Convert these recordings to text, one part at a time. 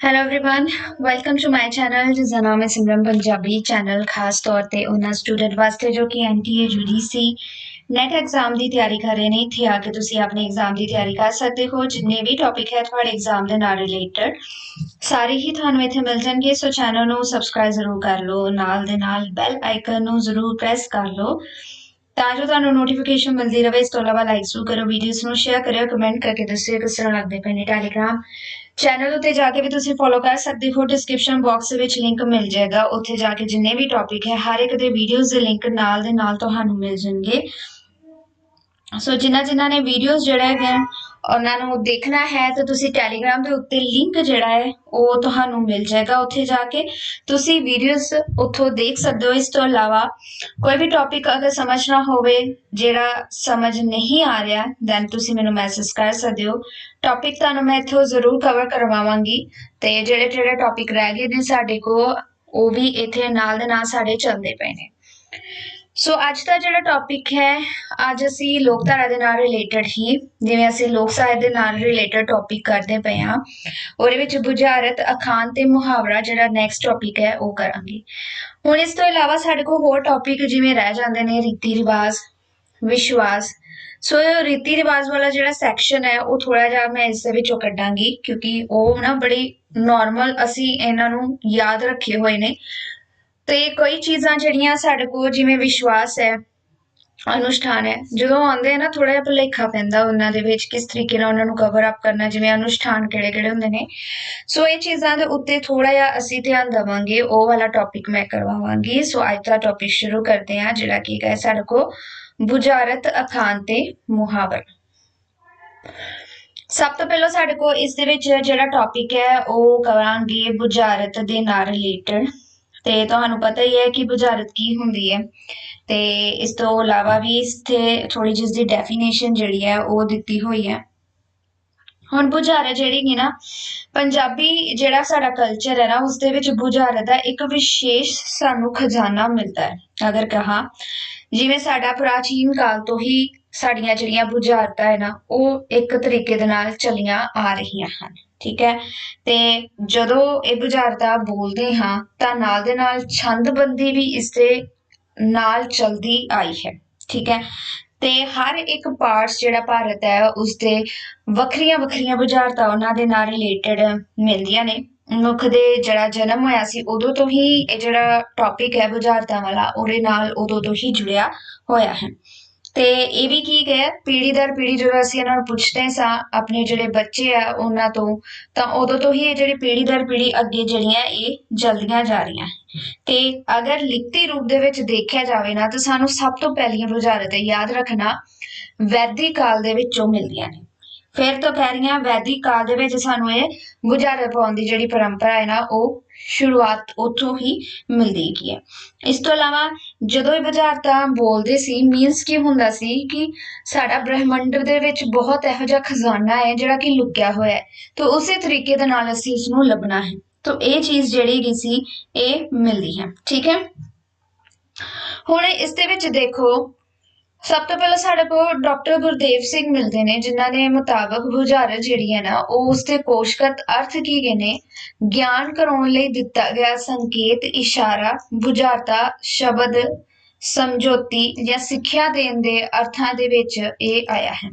hello everyone welcome to my channel ਜਿਸ ਦਾ ਨਾਮ ਹੈ ਸਿਮਰਨ ਪੰਜਾਬੀ ਚੈਨਲ ਖਾਸ ਤੌਰ ਤੇ ਉਹਨਾਂ ਸਟੂਡੈਂਟ ਵਾਸਤੇ ਜੋ ਕਿ ਐਨਟੀਏ ਯੂਡੀਸੀ ਨੈਟ ਐਗਜ਼ਾਮ ਦੀ ਤਿਆਰੀ ਕਰ ਰਹੇ ਨੇ ਇੱਥੇ ਆ ਕੇ ਤੁਸੀਂ ਆਪਣੇ ਐਗਜ਼ਾਮ ਦੀ ਤਿਆਰੀ ਕਰ ਸਕਦੇ ਹੋ ਜਿੰਨੇ ਵੀ ਟੌਪਿਕ ਹੈ ਤੁਹਾਡੇ ਐਗਜ਼ਾਮ ਦੇ ਨਾਲ ਰਿਲੇਟਡ ਸਾਰੇ ਹੀ ਤੁਹਾਨੂੰ ਇੱਥੇ ਮਿਲ ਜਾਣਗੇ ਸੋ ਚੈਨਲ ਨੂੰ ਸਬਸਕ੍ਰਾਈਬ ਜ਼ਰੂਰ ਕਰ ਲਓ ਨਾਲ ਦੇ ਨਾਲ ਬੈਲ ਆਈਕਨ ਨੂੰ ਜ਼ਰੂਰ ਪ੍ਰੈਸ ਕਰ ਲਓ ਤਾਂ ਜੋ ਤੁਹਾਨੂੰ ਨੋਟੀਫਿਕੇਸ਼ਨ ਮਿਲਦੀ ਰਹੇ, ਇਸ ਤੋਂ ਇਲਾਵਾ ਲਾਈਕ ਜ਼ਰੂਰ ਕਰੋ ਵੀਡੀਓਜ਼ ਨੂੰ ਸ਼ੇਅਰ ਕਰਿਓ ਕਮੈਂਟ ਕਰਕੇ ਦੱਸਿਓ ਕਿਸ ਤਰ੍ਹਾਂ ਲੱਗਦੇ ਪਏ ਨੇ ਟੈਲੀਗ੍ਰਾਮ ਚੈਨਲ ਉੱਤੇ ਜਾ ਕੇ ਵੀ ਤੁਸੀਂ ਫੋਲੋ ਕਰ ਸਕਦੇ ਹੋ। ਡਿਸਕ੍ਰਿਪਸ਼ਨ ਬਾਕਸ ਵਿੱਚ ਲਿੰਕ ਮਿਲ ਜਾਏਗਾ। ਉੱਥੇ ਜਾ ਕੇ ਜਿੰਨੇ ਵੀ ਟੌਪਿਕ ਹੈ, ਹਰ ਇੱਕ ਦੇ ਵੀਡੀਓਜ਼ ਦੇ ਲਿੰਕ ਨਾਲ ਦੇ ਨਾਲ ਤੁਹਾਨੂੰ ਮਿਲ ਜਾਣਗੇ। ਸੋ ਜਿਨ੍ਹਾਂ ਜਿਨ੍ਹਾਂ ਨੇ ਵੀਡੀਓਜ਼ ਜਿਹੜਾ ਹੈ ਉਹਨਾਂ ਨੂੰ ਦੇਖਣਾ ਹੈ ਤਾਂ ਤੁਸੀਂ ਟੈਲੀਗ੍ਰਾਮ ਦੇ ਉੱਤੇ ਲਿੰਕ ਜਿਹੜਾ ਹੈ, ਉਹ ਤੁਹਾਨੂੰ ਮਿਲ ਜਾਏਗਾ ਉੱਥੇ ਜਾ ਕੇ। ਤੁਸੀਂ ਵੀਡੀਓਜ਼ ਉੱਥੋਂ ਦੇਖ ਸਕਦੇ ਹੋ। ਇਸ ਤੋਂ ਇਲਾਵਾ ਕੋਈ ਵੀ ਟੌਪਿਕ ਅਗਰ ਸਮਝਣਾ ਹੋਵੇ, ਜਿਹੜਾ ਸਮਝ ਨਹੀਂ ਆ ਰਿਹਾ ਦੈਨ ਤੁਸੀਂ ਮੈਨੂੰ ਮੈਸੇਜ ਕਰ ਸਕਦੇ ਹੋ। ਟੌਪਿਕ ਤੁਹਾਨੂੰ ਮੈਂ ਇੱਥੋਂ ਜ਼ਰੂਰ ਕਵਰ ਕਰਵਾਵਾਂਗੀ ਤੇ ਜਿਹੜੇ ਜਿਹੜੇ ਟੌਪਿਕ ਰਹਿ ਗਏ ਨੇ ਸਾਡੇ ਕੋਲ, ਉਹ ਵੀ ਇੱਥੇ ਨਾਲ ਦੇ ਨਾਲ ਸਾਡੇ ਚੱਲਦੇ ਪਏ ਨੇ। ਸੋ ਅੱਜ ਦਾ ਜਿਹੜਾ ਟੌਪਿਕ ਹੈ, ਅੱਜ ਅਸੀਂ ਲੋਕਧਾਰਾ ਦੇ ਨਾਲ ਰਿਲੇਟਡ ਹੀ, ਜਿਵੇਂ ਅਸੀਂ ਲੋਕ ਸਾਹਿਤ ਦੇ ਨਾਲ ਰਿਲੇਟਡ ਟੌਪਿਕ ਕਰਦੇ ਪਏ ਹਾਂ, ਉਹਦੇ ਵਿੱਚ ਬੁਝਾਰਤ, ਅਖਾਣ ਤੇ ਮੁਹਾਵਰਾ ਜਿਹੜਾ ਨੈਕਸਟ ਟੌਪਿਕ ਹੈ, ਉਹ ਕਰਾਂਗੇ। ਹੁਣ ਇਸ ਤੋਂ ਇਲਾਵਾ ਸਾਡੇ ਕੋਲ ਹੋਰ ਟੌਪਿਕ ਜਿਵੇਂ ਰਹਿ ਜਾਂਦੇ ਨੇ, ਰੀਤੀ ਰਿਵਾਜ, ਵਿਸ਼ਵਾਸ। ਸੋ ਇਹ ਰੀਤੀ ਰਿਵਾਜ ਵਾਲਾ ਜਿਹੜਾ ਸੈਕਸ਼ਨ ਹੈ, ਉਹ ਥੋੜਾ ਜਿਹਾ ਮੈਂ ਇਸ ਦੇ ਵਿੱਚੋਂ ਕੱਢਾਂਗੀ, ਕਿਉਂਕਿ ਉਹ ਨਾ ਬੜੀ ਨਾਰਮਲ ਅਸੀਂ ਇਹਨਾਂ ਨੂੰ ਯਾਦ ਰੱਖੇ ਹੋਏ ਨੇ। ਤੇ ਕਈ ਚੀਜ਼ਾਂ ਜਿਹੜੀਆਂ ਸਾਡੇ ਕੋਲ ਜਿਵੇਂ ਵਿਸ਼ਵਾਸ ਹੈ, ਅਨੁਸ਼ਠਾਨ ਹੈ, ਜਦੋਂ ਆਉਂਦੇ ਆ ਨਾ ਥੋੜਾ ਜਿਹਾ ਭੁਲੇਖਾ ਪੈਂਦਾ ਉਹਨਾਂ ਦੇ ਵਿੱਚ ਕਿਸ ਤਰੀਕੇ ਨਾਲ ਉਹਨਾਂ ਨੂੰ ਕਵਰ ਅਪ ਕਰਨਾ, ਜਿਵੇਂ ਅਨੁਸ਼ਠਾਨ ਕਿਹੜੇ ਕਿਹੜੇ ਹੁੰਦੇ ਨੇ। ਸੋ ਇਹ ਚੀਜ਼ਾਂ ਦੇ ਉੱਤੇ ਥੋੜਾ ਜਿਹਾ ਅਸੀਂ ਧਿਆਨ ਦੇਵਾਂਗੇ, ਉਹ ਵਾਲਾ ਟੌਪਿਕ ਮੈਂ ਕਰਵਾਵਾਂਗੀ। ਸੋ ਅੱਜ ਦਾ ਟੌਪਿਕ ਸ਼ੁਰੂ ਕਰਦੇ ਹਾਂ, ਜਿਹੜਾ ਕੀ ਹੈ ਸਾਡੇ ਕੋਲ ਬੁਝਾਰਤ ਅਖਾਣ ਤੇ ਮੁਹਾਵਰ। ਸਭ ਤੋਂ ਪਹਿਲਾਂ ਸਾਡੇ ਕੋਲ ਇਸ ਦੇ ਵਿੱਚ ਜਿਹੜਾ ਟੌਪਿਕ ਹੈ, ਉਹ ਕਰਾਂਗੇ ਬੁਝਾਰਤ ਦੇ ਨਾਲ ਰਿਲੇਟਡ ਤੇ ਤੁਹਾਨੂੰ ਪਤਾ ਹੀ ਹੈ ਕਿ ਬੁਝਾਰਤ ਕੀ ਹੁੰਦੀ ਹੈ। ਤੇ ਇਸ ਤੋਂ ਇਲਾਵਾ ਵੀ ਇੱਥੇ ਥੋੜੀ ਜਿਹੀ ਦੀ ਡੈਫੀਨੇਸ਼ਨ ਜਿਹੜੀ ਹੈ, ਉਹ ਦਿੱਤੀ ਹੋਈ ਹੈ। ਹੁਣ ਬੁਝਾਰਤ ਜਿਹੜੀ ਹੈ ਨਾ, ਪੰਜਾਬੀ ਜਿਹੜਾ ਸਾਡਾ ਕਲਚਰ ਹੈ ਨਾ ਉਸ ਦੇ ਵਿੱਚ ਬੁਝਾਰਤ ਦਾ ਇੱਕ ਵਿਸ਼ੇਸ਼ ਸਾਨੂੰ ਖਜ਼ਾਨਾ ਮਿਲਦਾ ਹੈ। ਅਗਰ ਕਹਾ, ਜਿਵੇਂ ਸਾਡਾ ਪ੍ਰਾਚੀਨ ਕਾਲ ਤੋਂ ਹੀ ਸਾਡੀਆਂ ਜਿਹੜੀਆਂ ਬੁਝਾਰਤਾਂ ਹੈ ਨਾ, ਉਹ ਇੱਕ ਤਰੀਕੇ ਦੇ ਨਾਲ ਚਲੀਆਂ ਆ ਰਹੀਆਂ ਹਨ। ਠੀਕ ਹੈ? ਤੇ ਜਦੋਂ ਇਹ ਬੁਝਾਰਤਾ ਬੋਲਦੇ ਹਾਂ, ਤਾਂ ਨਾਲ ਦੇ ਨਾਲ ਛੰਦਬੰਦੀ ਵੀ ਇਸ ਦੇ ਨਾਲ ਚਲਦੀ ਆਈ ਹੈ। ਠੀਕ ਹੈ? ਤੇ ਹਰ ਇੱਕ ਪਾਰਟਸ ਜਿਹੜਾ ਭਾਰਤ ਹੈ, ਉਸ ਦੇ ਵੱਖਰੀਆਂ ਵੱਖਰੀਆਂ ਬੁਝਾਰਤਾਂ ਉਹਨਾਂ ਦੇ ਨਾਲ ਰਿਲੇਟਡ ਮਿਲਦੀਆਂ ਨੇ। ਮਨੁੱਖ ਦੇ ਜਿਹੜਾ ਜਨਮ ਹੋਇਆ ਸੀ, ਉਦੋਂ ਤੋਂ ਹੀ ਇਹ ਜਿਹੜਾ ਟੌਪਿਕ ਹੈ ਬੁਝਾਰਤਾਂ ਵਾਲਾ, ਉਹਦੇ ਨਾਲ ਉਦੋਂ ਤੋਂ ਹੀ ਜੁੜਿਆ ਹੋਇਆ ਹੈ। ਤੇ ਇਹ ਵੀ ਕੀ ਹੈ ਪੀੜੀ ਦਰ ਪੀੜੀ ਜਦੋਂ ਅਸੀਂ ਇਹਨਾਂ ਨੂੰ ਪੁੱਛਦੇ ਸਾਂ, ਆਪਣੇ ਜਿਹੜੇ ਬੱਚੇ ਆ ਉਹਨਾਂ ਤੋਂ, ਤਾਂ ਉਦੋਂ ਤੋਂ ਹੀ ਇਹ ਜਿਹੜੀ ਪੀੜੀ ਦਰ ਪੀੜੀ ਅੱਗੇ ਜਿਹੜੀਆਂ ਇਹ ਜਲਦੀਆਂ ਜਾ ਰਹੀਆਂ। ਤੇ ਅਗਰ ਲਿਖਤੀ ਰੂਪ ਦੇ ਵਿੱਚ ਦੇਖਿਆ ਜਾਵੇ ਨਾ, ਤਾਂ ਸਾਨੂੰ ਸਭ ਤੋਂ ਪਹਿਲੀਆਂ ਬੁਝਾਰਤਾਂ ਯਾਦ ਰੱਖਣਾ ਵੈਦਿਕ ਕਾਲ ਦੇ ਵਿੱਚੋਂ ਮਿਲਦੀਆਂ ਨੇ। ਫਿਰ ਤੋਂ ਕਹਿ ਰਹੀਆਂ ਵੈਦਿਕ ਕਾਲ ਦੇ ਵਿੱਚ ਸਾਨੂੰ ਇਹ ਬੁਝਾਰਤ ਪਾਉਣ ਦੀ ਜਿਹੜੀ ਪਰੰਪਰਾ ਹੈ ਨਾ, ਉਹ ਸ਼ੁਰੂਆਤ ਉੱਥੋਂ ਹੀ ਮਿਲਦੀ ਹੈ। ਇਸ ਤੋਂ ਇਲਾਵਾ ਜਦੋਂ ਇਹ ਬੁਝਾਰਤਾਂ ਬੋਲਦੇ ਸੀ ਮੀਨਸ ਕੀ ਹੁੰਦਾ ਸੀ ਕਿ ਸਾਡਾ ਬ੍ਰਹਿਮੰਡ ਦੇ ਵਿੱਚ ਬਹੁਤ ਇਹੋ ਜਿਹਾ ਖਜ਼ਾਨਾ ਹੈ ਜਿਹੜਾ ਕਿ ਲੁਕਿਆ ਹੋਇਆ ਹੈ। ਤੇ ਉਸੇ ਤਰੀਕੇ ਦੇ ਨਾਲ ਅਸੀਂ ਇਸ ਨੂੰ ਲੱਭਣਾ ਹੈ। ਤਾਂ ਇਹ ਚੀਜ਼ ਜਿਹੜੀ ਗਈ ਸੀ, ਇਹ ਮਿਲਦੀ ਹੈ। ਠੀਕ ਹੈ? ਹੁਣ ਇਸ ਦੇ ਵਿੱਚ ਦੇਖੋ ਸਭ ਤੋਂ ਪਹਿਲਾਂ ਸਾਡੇ ਕੋਲ ਡਾਕਟਰ ਗੁਰਦੇਵ ਸਿੰਘ ਮਿਲਦੇ ਨੇ ਜਿਨ੍ਹਾਂ ਦੇ ਮੁਤਾਬਕ ਬੁਝਾਰਤ ਜਿਹੜੀ ਹੈ ਨਾ ਉਹ ਉਸ ਦੇ ਕੋਸ਼ਗਤ ਅਰਥ ਕੀ ਗਏ ਨੇ ਗਿਆਨ ਕਰਾਉਣ ਲਈ ਦਿੱਤਾ ਗਿਆ ਸੰਕੇਤ ਇਸ਼ਾਰਾ ਬੁਝਾਰਤਾ ਸ਼ਬਦ ਸਮਝੌਤੀ ਜਾਂ ਸਿੱਖਿਆ ਦੇਣ ਦੇ ਅਰਥਾਂ ਦੇ ਵਿੱਚ ਇਹ ਆਇਆ ਹੈ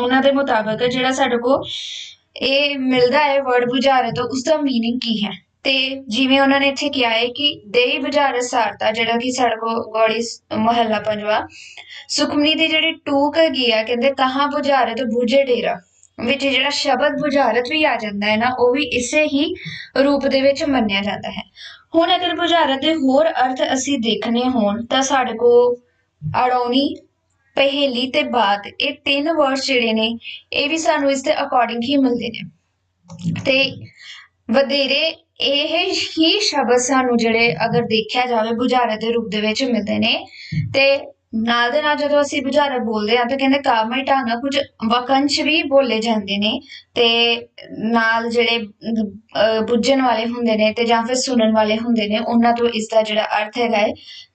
ਉਹਨਾਂ ਦੇ ਮੁਤਾਬਕ ਜਿਹੜਾ ਸਾਡੇ ਕੋਲ ਇਹ ਮਿਲਦਾ ਹੈ ਵਰਡ ਬੁਝਾਰਤ ਉਸ ਦਾ मीनिंग ਕੀ ਹੈ ਤੇ ਜਿਵੇਂ ਉਹਨਾਂ ਨੇ ਇੱਥੇ ਕਿਹਾ ਹੈ ਕਿ ਦੇਈ ਬੁਝਾਰਤ ਸਾਰਤਾ, ਜਿਹੜਾ ਕਿ ਸਾਡੇ ਕੋਲ ਗੋੜੀ ਮਹੱਲਾ ਪੰਜਵਾ, ਸੁਖਮਨੀ ਦੀ ਜਿਹੜੀ ਟੂਕ ਹੈਗੀ ਆ, ਕਹਿੰਦੇ ਕਹਾਂ ਬੁਝਾਰਤ ਬੂਝੇ ਡੇਰਾ, ਵਿੱਚ ਜਿਹੜਾ ਸ਼ਬਦ ਬੁਝਾਰਤ ਵੀ ਆ ਜਾਂਦਾ ਹੈ ਨਾ, ਉਹ ਵੀ ਇਸੇ ਹੀ ਰੂਪ ਦੇ ਵਿੱਚ ਮੰਨਿਆ ਜਾਂਦਾ ਹੈ। ਹੁਣ ਅਗਰ ਬੁਝਾਰਤ ਦੇ ਹੋਰ ਅਰਥ ਅਸੀਂ ਦੇਖਣੇ ਹੋਣ, ਤਾਂ ਸਾਡੇ ਕੋਲ ਅੜੌਣੀ ਪਹੇਲੀ ਤੇ ਬਾਤ, ਇਹ ਤਿੰਨ ਵਰਡਸ ਜਿਹੜੇ ਨੇ, ਇਹ ਵੀ ਸਾਨੂੰ ਇਸ ਦੇ ਅਕੋਰਡਿੰਗ ਹੀ ਮਿਲਦੇ ਨੇ। ਤੇ ਵਧੇਰੇ ਇਹ ਹੀ ਸ਼ਬਦ ਸਾਨੂੰ ਜਿਹੜੇ ਅਗਰ ਦੇਖਿਆ ਜਾਵੇ ਬੁਝਾਰਤ ਦੇ ਰੂਪ ਦੇ ਵਿੱਚ ਮਿਲਦੇ ਨੇ। ਤੇ ਨਾਲ ਦੇ ਨਾਲ ਜਦੋਂ ਅਸੀਂ ਬੁਝਾਰਤ ਬੋਲਦੇ ਹਾਂ ਤਾਂ ਕਹਿੰਦੇ ਕਾਮਈ ਢੰਗ ਕੁਝ ਵਕੰਸ਼ ਵੀ ਬੋਲੇ ਜਾਂਦੇ ਨੇ ਤੇ ਨਾਲ ਜਿਹੜੇ ਬੁੱਝਣ ਵਾਲੇ ਹੁੰਦੇ ਨੇ ਤੇ ਜਾਂ ਫਿਰ ਸੁਣਨ ਵਾਲੇ ਹੁੰਦੇ ਨੇ, ਉਹਨਾਂ ਤੋਂ ਇਸ ਦਾ ਜਿਹੜਾ ਅਰਥ ਹੈਗਾ ਹੈ,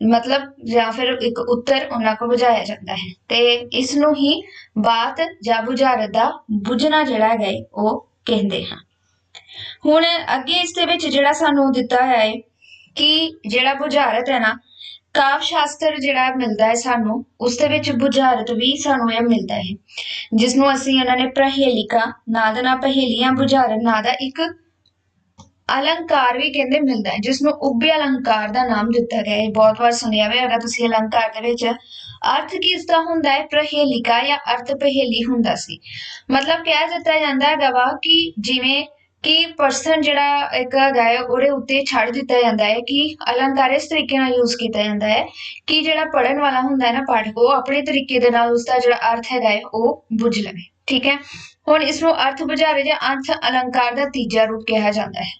ਮਤਲਬ ਜਾਂ ਫਿਰ ਇੱਕ ਉੱਤਰ ਉਹਨਾਂ ਕੋਲ ਬੁਝਾਇਆ ਜਾਂਦਾ ਹੈ। ਤੇ ਇਸ ਨੂੰ ਹੀ ਬਾਤ ਜਾਂ ਬੁਝਾਰਤ ਦਾ ਬੁੱਝਣਾ ਜਿਹੜਾ ਹੈਗਾ ਹੈ, ਉਹ ਕਹਿੰਦੇ ਹਾਂ। ਹੁਣ ਅੱਗੇ ਇਸ ਦੇ ਵਿੱਚ ਜਿਹੜਾ ਸਾਨੂੰ ਦਿੱਤਾ ਹੋਇਆ ਹੈ ਕਿ ਜਿਹੜਾ ਬੁਝਾਰਤ ਹੈ ਨਾ, ਕਾਵ ਸ਼ਾਸਤਰ ਜਿਹੜਾ ਮਿਲਦਾ ਹੈ ਸਾਨੂੰ, ਉਸ ਦੇ ਵਿੱਚ ਬੁਝਾਰਤ ਵੀ ਸਾਨੂੰ ਇਹ ਮਿਲਦਾ ਹੈ। ਜਿਸ ਨੂੰ ਅਸੀਂ ਉਹਨਾਂ ਨੇ ਪ੍ਰਹੇਲਿਕਾ, ਨਾਂ ਪਹੇਲੀਆਂ, ਬੁਝਾਰਤ, ਨਾਂ ਦਾ ਇੱਕ ਅਲੰਕਾਰ ਵੀ ਕਹਿੰਦੇ ਮਿਲਦਾ ਹੈ ਜਿਸ ਨੂੰ ਉੱਭੇ ਅਲੰਕਾਰ ਦਾ ਨਾਮ ਦਿੱਤਾ ਗਿਆ ਹੈ। ਬਹੁਤ ਵਾਰ ਸੁਣਿਆ ਹੋਵੇਗਾ ਤੁਸੀਂ ਅਲੰਕਾਰ ਦੇ ਵਿੱਚ ਅਰਥ ਕਿਸ ਦਾ ਹੁੰਦਾ ਹੈ? ਪ੍ਰਹੇਲਿਕਾ ਜਾਂ ਅਰਥ ਪਹੇਲੀ ਹੁੰਦਾ ਸੀ। ਮਤਲਬ ਕਹਿ ਦਿੱਤਾ ਜਾਂਦਾ ਹੈਗਾ ਵਾ ਕਿ ਜਿਵੇਂ ਕਿ ਪਰਸਨ ਜਿਹੜਾ ਇੱਕ ਹੈਗਾ ਹੈ ਉਹਦੇ ਉੱਤੇ ਛੱਡ ਦਿੱਤਾ ਜਾਂਦਾ ਹੈ ਕਿ ਅਲੰਕਾਰ ਇਸ ਤਰੀਕੇ ਨਾਲ ਯੂਜ਼ ਕੀਤਾ ਜਾਂਦਾ ਹੈ ਕਿ ਜਿਹੜਾ ਪੜਨ ਵਾਲਾ ਹੁੰਦਾ ਹੈ ਨਾ ਪਾਠਕ, ਉਹ ਆਪਣੇ ਤਰੀਕੇ ਦੇ ਨਾਲ ਉਸ ਦਾ ਜਿਹੜਾ ਅਰਥ ਹੈਗਾ ਹੈ, ਉਹ ਬੁੱਝ ਲਵੇ, ਠੀਕ ਹੈ? ਹੁਣ ਇਸ ਨੂੰ ਅਰਥ ਬੁਝਾਰੇ ਜਾਂ ਅਰਥ ਅਲੰਕਾਰ ਦਾ ਤੀਜਾ ਰੂਪ ਕਿਹਾ ਜਾਂਦਾ ਹੈ।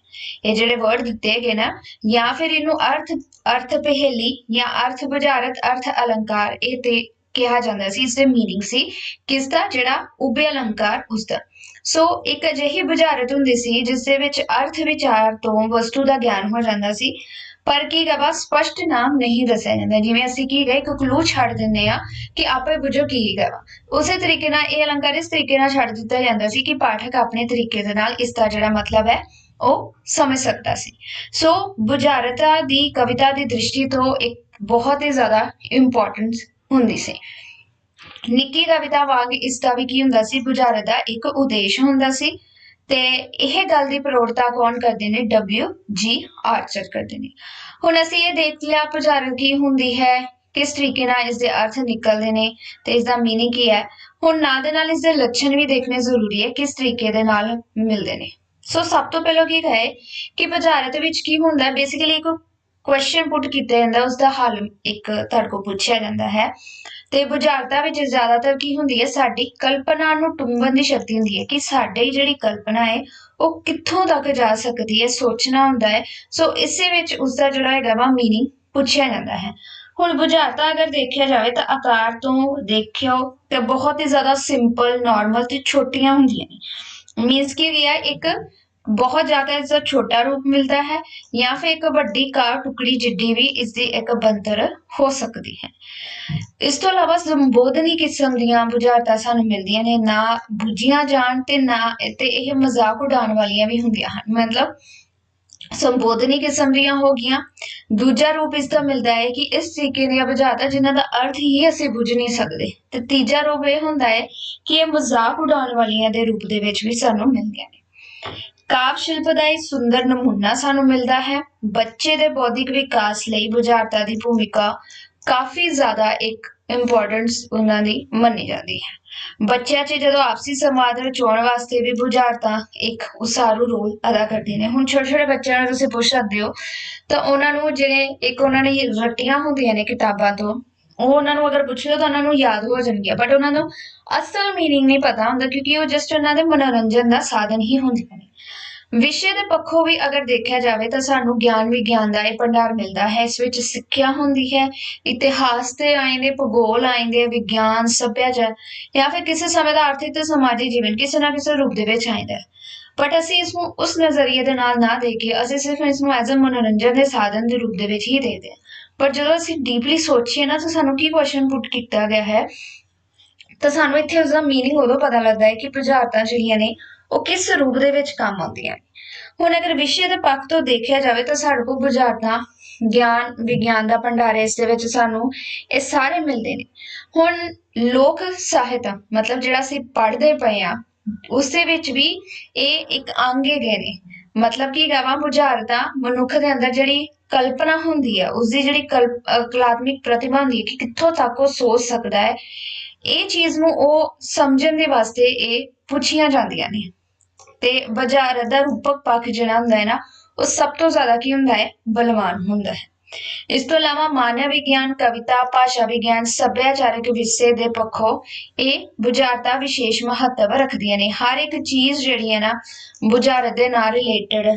ਇਹ ਜਿਹੜੇ ਵਰਡ ਦਿੱਤੇ ਗਏ ਨਾ, ਜਾਂ ਫਿਰ ਇਹਨੂੰ ਅਰਥ ਅਰਥ ਪਹੇਲੀ ਜਾਂ ਅਰਥ ਬੁਝਾਰਤ, ਅਰਥ ਅਲੰਕਾਰ, ਇਹ ਤੇ ਕਿਹਾ ਜਾਂਦਾ ਸੀ, ਇਸ ਦੇ ਮੀਨਿੰਗ ਸੀ ਕਿਸ ਦਾ ਜਿਹੜਾ ਉਭੇ ਅਲੰਕਾਰ ਉਸ ਦਾ ਸੋ ਇੱਕ ਅਜਿਹੀ ਬੁਝਾਰਤ ਹੁੰਦੀ ਸੀ, ਜਿਸ ਦੇ ਵਿੱਚ ਅਰਥ ਵਿਚਾਰ ਤੋਂ ਵਸਤੂ ਦਾ ਗਿਆਨ ਹੋ ਜਾਂਦਾ ਸੀ। ਪਰ ਕੀ ਗਵਾ ਸਪਸ਼ਟ ਨਾਮ ਨਹੀਂ ਦੱਸਿਆ ਜਾਂਦਾ। ਜਿਵੇਂ ਅਸੀਂ ਕੀ ਗਏ ਇੱਕ ਕਲੂ ਛੱਡ ਦਿੰਦੇ ਆ ਕਿ ਆਪੇ ਬੁਝੋ ਕੀ ਗਵਾ ਉਸੇ ਤਰੀਕੇ ਨਾਲ ਇਹ ਅਲੰਕਾਰ ਇਸ ਤਰੀਕੇ ਨਾਲ ਛੱਡ ਦਿੱਤਾ ਜਾਂਦਾ ਸੀ ਕਿ ਪਾਠਕ ਆਪਣੇ ਤਰੀਕੇ ਦੇ ਨਾਲ ਇਸ ਦਾ ਜਿਹੜਾ ਮਤਲਬ ਹੈ, ਉਹ ਸਮਝ ਸਕਦਾ ਸੀ। ਸੋ ਬੁਝਾਰਤਾ ਦੀ ਕਵਿਤਾ ਦੀ ਦ੍ਰਿਸ਼ਟੀ ਤੋਂ ਇੱਕ ਬਹੁਤ ਹੀ ਜ਼ਿਆਦਾ ਇੰਪੋਰਟੈਂਸ ਹੁੰਦੀ ਸੀ। ਨਿੱਕੀ ਕਵਿਤਾ ਵਾਂਗ ਇਸ ਦਾ ਵੀ ਕੀ ਹੁੰਦਾ ਸੀ ਬੁਝਾਰਤ ਦਾ ਇੱਕ ਉਦੇਸ਼ ਹੁੰਦਾ ਸੀ ਤੇ ਇਹ ਗੱਲ ਦੀ ਪ੍ਰੋੜਤਾ ਕੌਣ ਕਰਦੇ ਨੇ? ਡਬਲਿਊ ਜੀ ਆਰਚਰ ਕਰਦੇ ਨੇ। ਹੁਣ ਅਸੀਂ ਇਹ ਦੇਖ ਲਿਆ ਬੁਝਾਰਤ ਕੀ ਹੁੰਦੀ ਹੈ, ਕਿਸ ਤਰੀਕੇ ਨਾਲ ਇਸ ਦੇ ਅਰਥ ਨਿਕਲਦੇ ਨੇ ਤੇ ਇਸ ਦਾ ਮੀਨਿੰਗ ਕੀ ਹੈ। ਹੁਣ ਨਾਲ ਦੇ ਨਾਲ ਇਸ ਦੇ ਲੱਛਣ ਵੀ ਦੇਖਣੇ ਜ਼ਰੂਰੀ ਹੈ, ਕਿਸ ਤਰੀਕੇ ਦੇ ਨਾਲ ਮਿਲਦੇ ਨੇ। ਸੋ ਸਭ ਤੋਂ ਪਹਿਲਾਂ ਕੀ ਕਹੇ ਕਿ ਬੁਝਾਰਤ ਵਿੱਚ ਕੀ ਹੁੰਦਾ ਹੈ? ਬੇਸਿਕਲੀ ਇੱਕ ਕੁਐਸਚਨ ਪੁੱਟ ਕੀਤਾ ਜਾਂਦਾ ਉਸ ਦਾ ਹੱਲ ਇੱਕ ਤੁਹਾਡੇ ਕੋਲ ਪੁੱਛਿਆ ਜਾਂਦਾ ਹੈ। ਤੇ ਬੁਝਾਰਤਾਂ ਵਿੱਚ ਜ਼ਿਆਦਾਤਰ ਕੀ ਹੁੰਦੀ ਹੈ? ਸਾਡੀ ਕਲਪਨਾ ਨੂੰ ਟੁੰਬਣ ਦੀ ਸ਼ਕਤੀ ਹੁੰਦੀ ਹੈ ਕਿ ਸਾਡੀ ਜਿਹੜੀ ਕਲਪਨਾ ਹੈ, ਉਹ ਕਿੱਥੋਂ ਤੱਕ ਜਾ ਸਕਦੀ ਹੈ? ਸੋਚਣਾ ਹੁੰਦਾ ਹੈ। ਸੋ ਇਸੇ ਵਿੱਚ ਉਸ ਦਾ ਜਿਹੜਾ ਹੈਗਾ ਵਾ ਮੀਨਿੰਗ ਪੁੱਛਿਆ ਜਾਂਦਾ ਹੈ। ਹੁਣ ਬੁਝਾਰਤਾਂ ਅਗਰ ਦੇਖਿਆ ਜਾਵੇ ਤਾਂ ਆਕਾਰ ਤੋਂ ਦੇਖਿਓ ਤੇ ਬਹੁਤ ਹੀ ਜ਼ਿਆਦਾ ਸਿੰਪਲ ਨਾਰਮਲ ਤੇ ਛੋਟੀਆਂ ਹੁੰਦੀਆਂ ਨੇ। ਮੀਨਸ ਕੀ ਗਿਆ ਇੱਕ ਬਹੁਤ ਜ਼ਿਆਦਾ ਇਸ ਦਾ ਛੋਟਾ ਰੂਪ ਮਿਲਦਾ ਹੈ ਜਾਂ ਫਿਰ ਇੱਕ ਵੱਡੀ ਕਾਰ, ਟੁਕੜੀ, ਜਿੱਡੀ ਵੀ ਇਸ ਦੀ ਇੱਕ ਬੰਤਰ ਹੋ ਸਕਦੀ ਹੈ। ਇਸ ਤੋਂ ਇਲਾਵਾ ਸੰਬੋਧਨੀ ਕਿਸਮ ਦੀਆਂ ਬੁਝਾਰਤਾਂ ਸਾਨੂੰ ਮਿਲਦੀਆਂ ਨੇ, ਨਾ ਬੁਝੀਆਂ ਜਾਣ ਤੇ ਨਾ ਤੇ ਇਹ ਮਜ਼ਾਕ ਉਡਾਉਣ ਵਾਲੀਆਂ ਵੀ ਹੁੰਦੀਆਂ ਹਨ। ਮਤਲਬ ਸੰਬੋਧਨੀ ਕਿਸਮ ਦੀਆਂ ਹੋ ਗਈਆਂ। ਦੂਜਾ ਰੂਪ ਇਸ ਦਾ ਮਿਲਦਾ ਹੈ ਕਿ ਇਸ ਤਰੀਕੇ ਦੀਆਂ ਬੁਝਾਰਤਾਂ ਜਿਨ੍ਹਾਂ ਦਾ ਅਰਥ ਹੀ ਅਸੀਂ ਬੁਝ ਨਹੀਂ ਸਕਦੇ। ਤੇ ਤੀਜਾ ਰੂਪ ਇਹ ਹੁੰਦਾ ਹੈ ਕਿ ਇਹ ਮਜ਼ਾਕ ਉਡਾਉਣ ਵਾਲੀਆਂ ਦੇ ਰੂਪ ਦੇ ਵਿੱਚ ਵੀ ਸਾਨੂੰ ਮਿਲਦੀਆਂ ਨੇ। ਕਾਵ ਸ਼ਿਲਪ ਦਾ ਇੱਕ ਸੁੰਦਰ ਨਮੂਨਾ ਸਾਨੂੰ ਮਿਲਦਾ ਹੈ। ਬੱਚੇ ਦੇ ਬੌਧਿਕ ਵਿਕਾਸ ਲਈ ਬੁਝਾਰਤਾਂ ਦੀ ਭੂਮਿਕਾ ਕਾਫੀ ਜ਼ਿਆਦਾ ਇੱਕ ਇੰਪੋਰਟੈਂਸ ਉਹਨਾਂ ਦੀ ਮੰਨੀ ਜਾਂਦੀ ਹੈ। ਬੱਚਿਆਂ 'ਚ ਜਦੋਂ ਆਪਸੀ ਸੰਵਾਦ ਰਚਾਉਣ ਵਾਸਤੇ ਵੀ ਬੁਝਾਰਤਾਂ ਇੱਕ ਉਸਾਰੂ ਰੋਲ ਅਦਾ ਕਰਦੀਆਂ ਨੇ। ਹੁਣ ਛੋਟੇ ਛੋਟੇ ਬੱਚਿਆਂ ਨੂੰ ਤੁਸੀਂ ਪੁੱਛ ਸਕਦੇ ਹੋ, ਤਾਂ ਉਹਨਾਂ ਨੂੰ ਜਿਹੜੇ ਇੱਕ ਉਹਨਾਂ ਨੇ ਰੱਟੀਆਂ ਹੁੰਦੀਆਂ ਨੇ ਕਿਤਾਬਾਂ ਤੋਂ, ਉਹ ਉਹਨਾਂ ਨੂੰ ਅਗਰ ਪੁੱਛੋ ਤਾਂ ਉਹਨਾਂ ਨੂੰ ਯਾਦ ਹੋ ਜਾਣਗੀਆਂ। ਬਟ ਉਹਨਾਂ ਨੂੰ ਅਸਲ ਮੀਨਿੰਗ ਨਹੀਂ ਪਤਾ ਹੁੰਦਾ ਕਿਉਂਕਿ ਉਹ ਜਸਟ ਉਹਨਾਂ ਦੇ ਮਨੋਰੰਜਨ ਦਾ ਸਾਧਨ ਹੀ ਹੁੰਦੀਆਂ ਨੇ। ਵਿਸ਼ੇ ਦੇ ਪੱਖੋਂ ਵੀ ਅਗਰ ਦੇਖਿਆ ਜਾਵੇ ਤਾਂ ਸਾਨੂੰ ਗਿਆਨ ਵਿਗਿਆਨ ਦਾ ਇਹ ਭੰਡਾਰ ਮਿਲਦਾ ਹੈ। ਇਸ ਵਿੱਚ ਸਿੱਖਿਆ ਹੁੰਦੀ ਹੈ, ਇਤਿਹਾਸ ਤੇ ਆਏਂਦੇ ਭੂਗੋਲ ਆਏਂਦੇ ਵਿਗਿਆਨ, ਸੱਭਿਆਚਾਰ ਜਾਂ ਫਿਰ ਕਿਸੇ ਸਮੇਂ ਦਾ ਆਰਥਿਕ ਤੇ ਸਮਾਜਿਕ ਜੀਵਨ ਕਿਸੇ ਨਾ ਕਿਸੇ ਰੂਪ ਦੇ ਵਿੱਚ ਆਏਂਦਾ ਹੈ। ਬਟ ਅਸੀਂ ਇਸ ਨੂੰ ਉਸ ਨਜ਼ਰੀਏ ਦੇ ਨਾਲ ਨਾ ਦੇਖੀਏ ਅਸੀਂ ਸਿਰਫ ਇਸ ਨੂੰ ਐਜ਼ ਅ ਮਨੋਰੰਜਨ ਦੇ ਸਾਧਨ ਦੇ ਰੂਪ ਦੇ ਵਿੱਚ ਹੀ ਦੇਖਦੇ ਹਾਂ। ਪਰ ਜਦੋਂ ਅਸੀਂ ਡੀਪਲੀ ਸੋਚੀਏ ਨਾ ਤਾਂ ਸਾਨੂੰ ਕੀ ਕੁਐਸਚਨ ਪੁੱਟ ਕੀਤਾ ਗਿਆ ਹੈ, ਤਾਂ ਸਾਨੂੰ ਇੱਥੇ ਉਸ ਦਾ ਮੀਨਿੰਗ ਉਦੋਂ ਪਤਾ ਲੱਗਦਾ ਹੈ ਕਿ ਬੁਝਾਰਤਾਂ ਜਿਹੜੀਆਂ ਨੇ ਉਹ ਕਿਸ ਰੂਪ ਦੇ ਵਿੱਚ ਕੰਮ ਆਉਂਦੀਆਂ ਨੇ? ਹੁਣ ਅਗਰ ਵਿਸ਼ੇ ਦੇ ਪੱਖ ਤੋਂ ਦੇਖਿਆ ਜਾਵੇ ਤਾਂ ਸਾਡੇ ਕੋਲ ਬੁਝਾਰਤਾਂ ਗਿਆਨ, ਵਿਗਿਆਨ ਦਾ ਭੰਡਾਰ ਹੈ, ਇਸ ਦੇ ਵਿੱਚ ਸਾਨੂੰ ਇਹ ਸਾਰੇ ਮਿਲਦੇ ਨੇ। ਹੁਣ ਲੋਕ ਸਾਹਿਤ, ਮਤਲਬ ਜਿਹੜਾ ਅਸੀਂ ਪੜ੍ਹਦੇ ਪਏ ਆ ਉਸ ਦੇ ਵਿੱਚ ਵੀ ਇਹ ਇੱਕ ਅੰਗ ਹੈਗੇ ਨੇ। ਮਤਲਬ ਕਿ ਗਾਵਾਂ ਬੁਝਾਰਤਾਂ ਮਨੁੱਖ ਦੇ ਅੰਦਰ ਜਿਹੜੀ ਕਲਪਨਾ ਹੁੰਦੀ ਹੈ, ਉਸ ਦੀ ਜਿਹੜੀ ਕਲਪ ਕਲਾਤਮਿਕ ਪ੍ਰਤਿਭਾ ਹੁੰਦੀ ਹੈ ਕਿ ਕਿੱਥੋਂ ਤੱਕ ਉਹ ਸੋਚ ਸਕਦਾ ਹੈ, ਇਹ ਚੀਜ਼ ਨੂੰ ਉਹ ਸਮਝਣ ਦੇ ਵਾਸਤੇ ਇਹ ਪੁੱਛੀਆਂ ਜਾਂਦੀਆਂ ਨੇ। ਤੇ ਬੁਝਾਰਤ ਦਾ ਰੂਪਕ ਪੱਖ ਜਿਹੜਾ ਹੁੰਦਾ ਹੈ ਨਾ, ਉਹ ਸਭ ਤੋਂ ਜ਼ਿਆਦਾ ਕੀ ਹੁੰਦਾ ਹੈ? ਬਲਵਾਨ ਹੁੰਦਾ ਹੈ। ਇਸ ਤੋਂ ਇਲਾਵਾ ਮਾਨਵ ਵਿਗਿਆਨ, ਕਵਿਤਾ, ਭਾਸ਼ਾ ਵਿਗਿਆਨ, ਸੱਭਿਆਚਾਰਕ ਵਿਰਸੇ ਦੇ ਪੱਖੋਂ ਇਹ ਬੁਝਾਰਤਾਂ ਵਿਸ਼ੇਸ਼ ਮਹੱਤਵ ਰੱਖਦੀਆਂ ਨੇ। ਹਰ ਇੱਕ ਚੀਜ਼ ਜਿਹੜੀ ਹੈ ਨਾ, ਬੁਝਾਰਤ ਦੇ ਨਾਲ ਰਿਲੇਟਡ